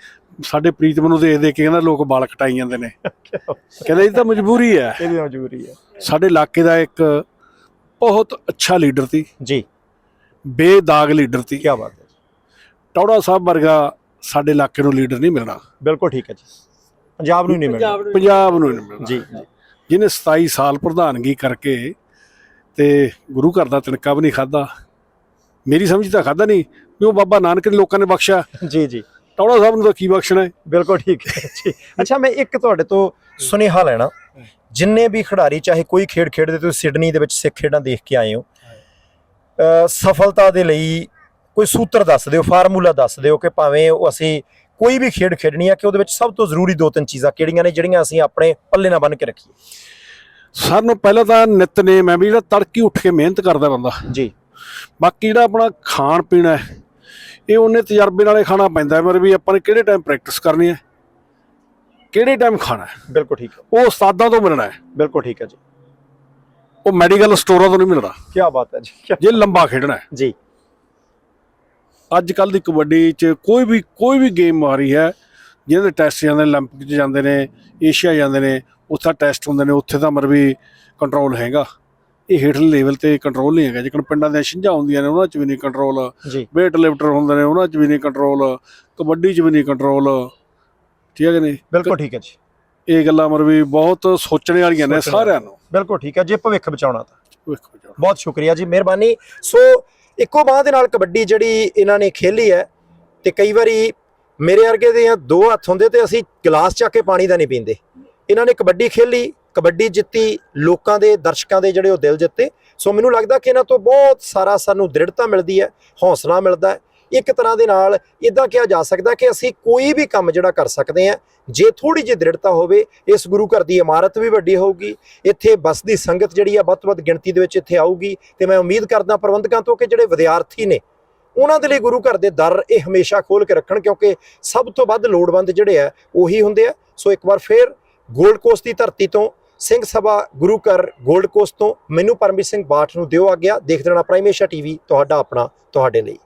ਸਾਡੇ ਪ੍ਰੀਤਮ ਨੂੰ ਦੇਖ ਦੇਖ ਕੇ ਕਹਿੰਦਾ ਲੋਕ ਵਾਲ ਕਟਾਈ ਜਾਂਦੇ ਨੇ। ਕਹਿੰਦੇ ਇਹ ਤਾਂ ਮਜਬੂਰੀ ਹੈ। ਇਹਦੀ ਮਜਬੂਰੀ ਹੈ। ਸਾਡੇ ਇਲਾਕੇ ਦਾ ਇੱਕ ਬਹੁਤ ਅੱਛਾ ਲੀਡਰ ਸੀ। ਜੀ। ਬੇਦਾਗ ਲੀਡਰ ਸੀ। ਕੀ ਬਾਤ ਹੈ। ਟੌੜਾ ਸਾਹਿਬ ਵਰਗਾ ਸਾਡੇ ਇਲਾਕੇ ਨੂੰ ਲੀਡਰ ਨਹੀਂ ਮਿਲਣਾ। ਬਿਲਕੁਲ ਠੀਕ ਹੈ ਜੀ। ਪੰਜਾਬ ਨੂੰ ਨਹੀਂ ਮਿਲਣਾ। ਪੰਜਾਬ ਨੂੰ ਨਹੀਂ ਮਿਲਣਾ। ਜੀ ਜੀ। ਜਿਹਨੇ 27 ਸਾਲ ਪ੍ਰਧਾਨਗੀ ਕਰਕੇ ਤੇ ਗੁਰੂ ਘਰ ਦਾ ਤਿਣਕਾ ਵੀ ਨਹੀਂ ਖਾਦਾ ਮੇਰੀ ਸਮਝ ਤਾਂ ਖਾਦਾ ਨਹੀਂ। ਵੀ ਉਹ ਬਾਬਾ ਨਾਨਕ ਨੇ ਲੋਕਾਂ ਨੇ ਬਖਸ਼ਿਆ। ਜੀ ਜੀ। ਟੌੜਾ ਸਾਹਿਬ ਨੂੰ ਤਾਂ ਕੀ ਬਖਸ਼ਣਾ ਹੈ? ਬਿਲਕੁਲ ਠੀਕ ਹੈ ਜੀ। ਅੱਛਾ ਮੈਂ ਇੱਕ ਤੁਹਾਡੇ ਤੋਂ ਸੁਨੇਹਾ ਲੈਣਾ। ਜਿੰਨੇ ਵੀ ਖਿਡਾਰੀ ਚਾਹੇ ਕੋਈ ਖੇਡ ਖੇਡਦੇ ਤੁਸੀਂ ਸਿਡਨੀ ਦੇ ਵਿੱਚ ਸਿੱਖ ਖੇਡਾਂ ਦੇਖ ਕੇ ਆਏ ਹੋ। ਸਫਲਤਾ ਦੇ ਲਈ ਕੋਈ ਸੂਤਰ ਦੱਸ ਦਿਓ ਫਾਰਮੂਲਾ ਦੱਸ ਦਿਓ ਕਿ ਭਾਵੇਂ ਉਹ ਅਸੀਂ ਕੋਈ ਵੀ ਖੇਡ ਖੇਡਣੀ ਆ ਕਿ ਉਹਦੇ ਵਿੱਚ ਸਭ ਤੋਂ ਜ਼ਰੂਰੀ ਦੋ ਤਿੰਨ ਚੀਜ਼ਾਂ ਕਿਹੜੀਆਂ ਨੇ ਜਿਹੜੀਆਂ ਅਸੀਂ ਆਪਣੇ ਪੱਲੇ ਨਾਲ ਬੰਨ ਕੇ ਰੱਖੀਏ ਸਾਨੂੰ ਪਹਿਲਾਂ ਤਾਂ ਨਿਤਨੇਮ ਹੈ ਵੀ ਜਿਹੜਾ ਤੜਕੀ ਉੱਠ ਕੇ ਮਿਹਨਤ ਕਰਦਾ ਬੰਦਾ। ਜੀ। ਬਾਕੀ ਜਿਹੜਾ ਆਪਣਾ ਖਾਣ ਪੀਣਾ ਹੈ ਇਹ ਉਹਨੇ ਤਜਰਬੇ ਨਾਲੇ ਖਾਣਾ ਪੈਂਦਾ ਹੈ ਮਰ ਵੀ ਆਪਾਂ ਨੇ ਕਿਹੜੇ ਟਾਈਮ ਪ੍ਰੈਕਟਿਸ ਕਰਨੀ ਹੈ ਕਿਹੜੇ ਟਾਈਮ ਖਾਣਾ ਹੈ ਬਿਲਕੁਲ ਠੀਕ ਹੈ ਉਹ ਉਸਤਾਦਾਂ ਤੋਂ ਮਿਲਣਾ ਹੈ ਬਿਲਕੁਲ ਠੀਕ ਹੈ ਜੀ ਉਹ ਮੈਡੀਕਲ ਸਟੋਰਾਂ ਤੋਂ ਨਹੀਂ ਮਿਲਣਾ ਕੀ ਬਾਤ ਹੈ ਜੀ ਕਿਆ- ਜੇ ਲੰਬਾ ਖੇਡਣਾ ਹੈ ਜੀ ਅੱਜ ਕੱਲ ਦੀ ਕਬੱਡੀ 'ਚ ਕੋਈ ਵੀ ਕੋਈ ਵੀ ਗੇਮ ਆ ਰਹੀ ਹੈ ਜਿਹਦੇ ਟੈਸਟ ਜਾਂਦੇ ਨੇ 올림픽 'ਚ ਜਾਂਦੇ ਨੇ ਏਸ਼ੀਆ ਜਾਂਦੇ ਨੇ ਉੱਥੇ ਟੈਸਟ ਹੁੰਦੇ ਨੇ ਉੱਥੇ ਤਾਂ ਮਰ ਵੀ ਕੰਟਰੋਲ ਹੈਗਾ ਇਹ ਹੇਠਲੇ ਲੈਵਲ ਤੇ ਕੰਟਰੋਲ ਨਹੀਂ ਹੈਗਾ। ਜਿਕਣ ਪਿੰਡਾਂ ਦੀਆਂ ਛਿੰਝਾਂ ਹੁੰਦੀਆਂ ਨੇ ਉਹਨਾਂ 'ਚ ਵੀ ਨਹੀਂ ਕੰਟਰੋਲ ਵੇਟ ਲਿਫਟਰ ਹੁੰਦੇ ਨੇ ਉਹਨਾਂ 'ਚ ਵੀ ਨਹੀਂ ਕੰਟਰੋਲ ਕਬੱਡੀ 'ਚ ਵੀ ਨਹੀਂ ਕੰਟਰੋਲ ਠੀਕ ਹੈ ਕਿ ਨਹੀਂ? ਬਿਲਕੁਲ ਠੀਕ ਹੈ ਜੀ। ਇਹ ਗੱਲਾਂ ਮਰ ਵੀ ਬਹੁਤ ਸੋਚਣ ਵਾਲੀਆਂ ਨੇ ਸਾਰਿਆਂ ਨੂੰ। ਬਿਲਕੁਲ ਠੀਕ ਹੈ ਜੇ ਭਵਿੱਖ ਬਚਾਉਣਾ ਤਾਂ। ਵੇਖੋ ਜੀ। ਬਹੁਤ ਸ਼ੁਕਰੀਆ ਜੀ ਮਿਹਰਬਾਨੀ। ਸੋ ਇੱਕੋ ਬਾਹ ਦੇ ਨਾਲ ਕਬੱਡੀ ਜਿਹੜੀ ਇਹਨਾਂ ਨੇ ਖੇਲੀ ਹੈ ਤੇ ਕਈ ਵਾਰੀ ਮੇਰੇ ਵਰਗੇ ਦੇ ਦੋ ਹੱਥ ਹੁੰਦੇ ਤੇ ਅਸੀਂ ਗਲਾਸ ਚੱਕ ਕੇ ਪਾਣੀ ਦਾ ਨਹੀਂ ਪੀਂਦੇ। ਇਹਨਾਂ ਨੇ ਕਬੱਡੀ ਖੇਲੀ ਕਬੱਡੀ ਜਿੱਤੀ ਲੋਕਾਂ ਦੇ, ਦਰਸ਼ਕਾਂ ਦੇ ਜਿਹੜੇ ਉਹ ਦਿਲ ਜਿੱਤੇ। ਸੋ ਮੈਨੂੰ ਲੱਗਦਾ ਕਿ ਇਹਨਾਂ ਤੋਂ ਬਹੁਤ ਸਾਰਾ ਸਾਨੂੰ ਦ੍ਰਿੜਤਾ ਮਿਲਦੀ ਹੈ, ਹੌਸਲਾ ਮਿਲਦਾ ਹੈ। ਇੱਕ ਤਰ੍ਹਾਂ ਦੇ ਨਾਲ ਇਦਾਂ ਕਿਹਾ ਜਾ ਸਕਦਾ ਕਿ ਅਸੀਂ ਕੋਈ ਵੀ ਕੰਮ ਜਿਹੜਾ ਕਰ ਸਕਦੇ ਹਾਂ, ਜੇ ਥੋੜੀ ਜਿਹੀ ਦ੍ਰਿੜਤਾ ਹੋਵੇ, ਇਸ ਗੁਰੂ ਘਰ ਦੀ ਇਮਾਰਤ ਵੀ ਵੱਡੀ ਹੋਊਗੀ, ਇੱਥੇ ਬਸਦੀ ਸੰਗਤ ਜਿਹੜੀ ਆ ਵੱਧ ਤੋਂ ਵੱਧ ਗਿਣਤੀ ਦੇ ਵਿੱਚ ਇੱਥੇ ਆਊਗੀ। ਤੇ ਮੈਂ ਉਮੀਦ ਕਰਦਾ ਪ੍ਰਬੰਧਕਾਂ ਤੋਂ ਕਿ ਜਿਹੜੇ ਵਿਦਿਆਰਥੀ ਨੇ, ਉਹਨਾਂ ਦੇ ਲਈ ਗੁਰੂ ਘਰ ਦੇ ਦਰ ਇਹ ਹਮੇਸ਼ਾ ਖੋਲ ਕੇ ਰੱਖਣ, ਕਿਉਂਕਿ ਸਭ ਤੋਂ ਵੱਧ ਲੋੜਵੰਦ ਜਿਹੜੇ ਆ, ਉਹੀ ਹੁੰਦੇ ਆ। ਸੋ ਇੱਕ ਵਾਰ ਫੇਰ ਗੋਲਡ ਕੋਸਟ ਦੀ ਧਰਤੀ ਤੋਂ ਸਿੰਘ ਸਭਾ ਗੁਰੂ ਘਰ ਗੋਲਡ ਕੋਸਟ ਤੋਂ ਮੈਨੂੰ ਪਰਮਜੀਤ ਸਿੰਘ ਬਾਠ ਨੂੰ ਦਿਓ ਆਗਿਆ। ਦੇਖਦੇ ਰਹਿਣਾ ਪ੍ਰਾਈਮੇਸ਼ਾ ਟੀਵੀ, ਤੁਹਾਡਾ ਆਪਣਾ, ਤੁਹਾਡੇ ਲਈ।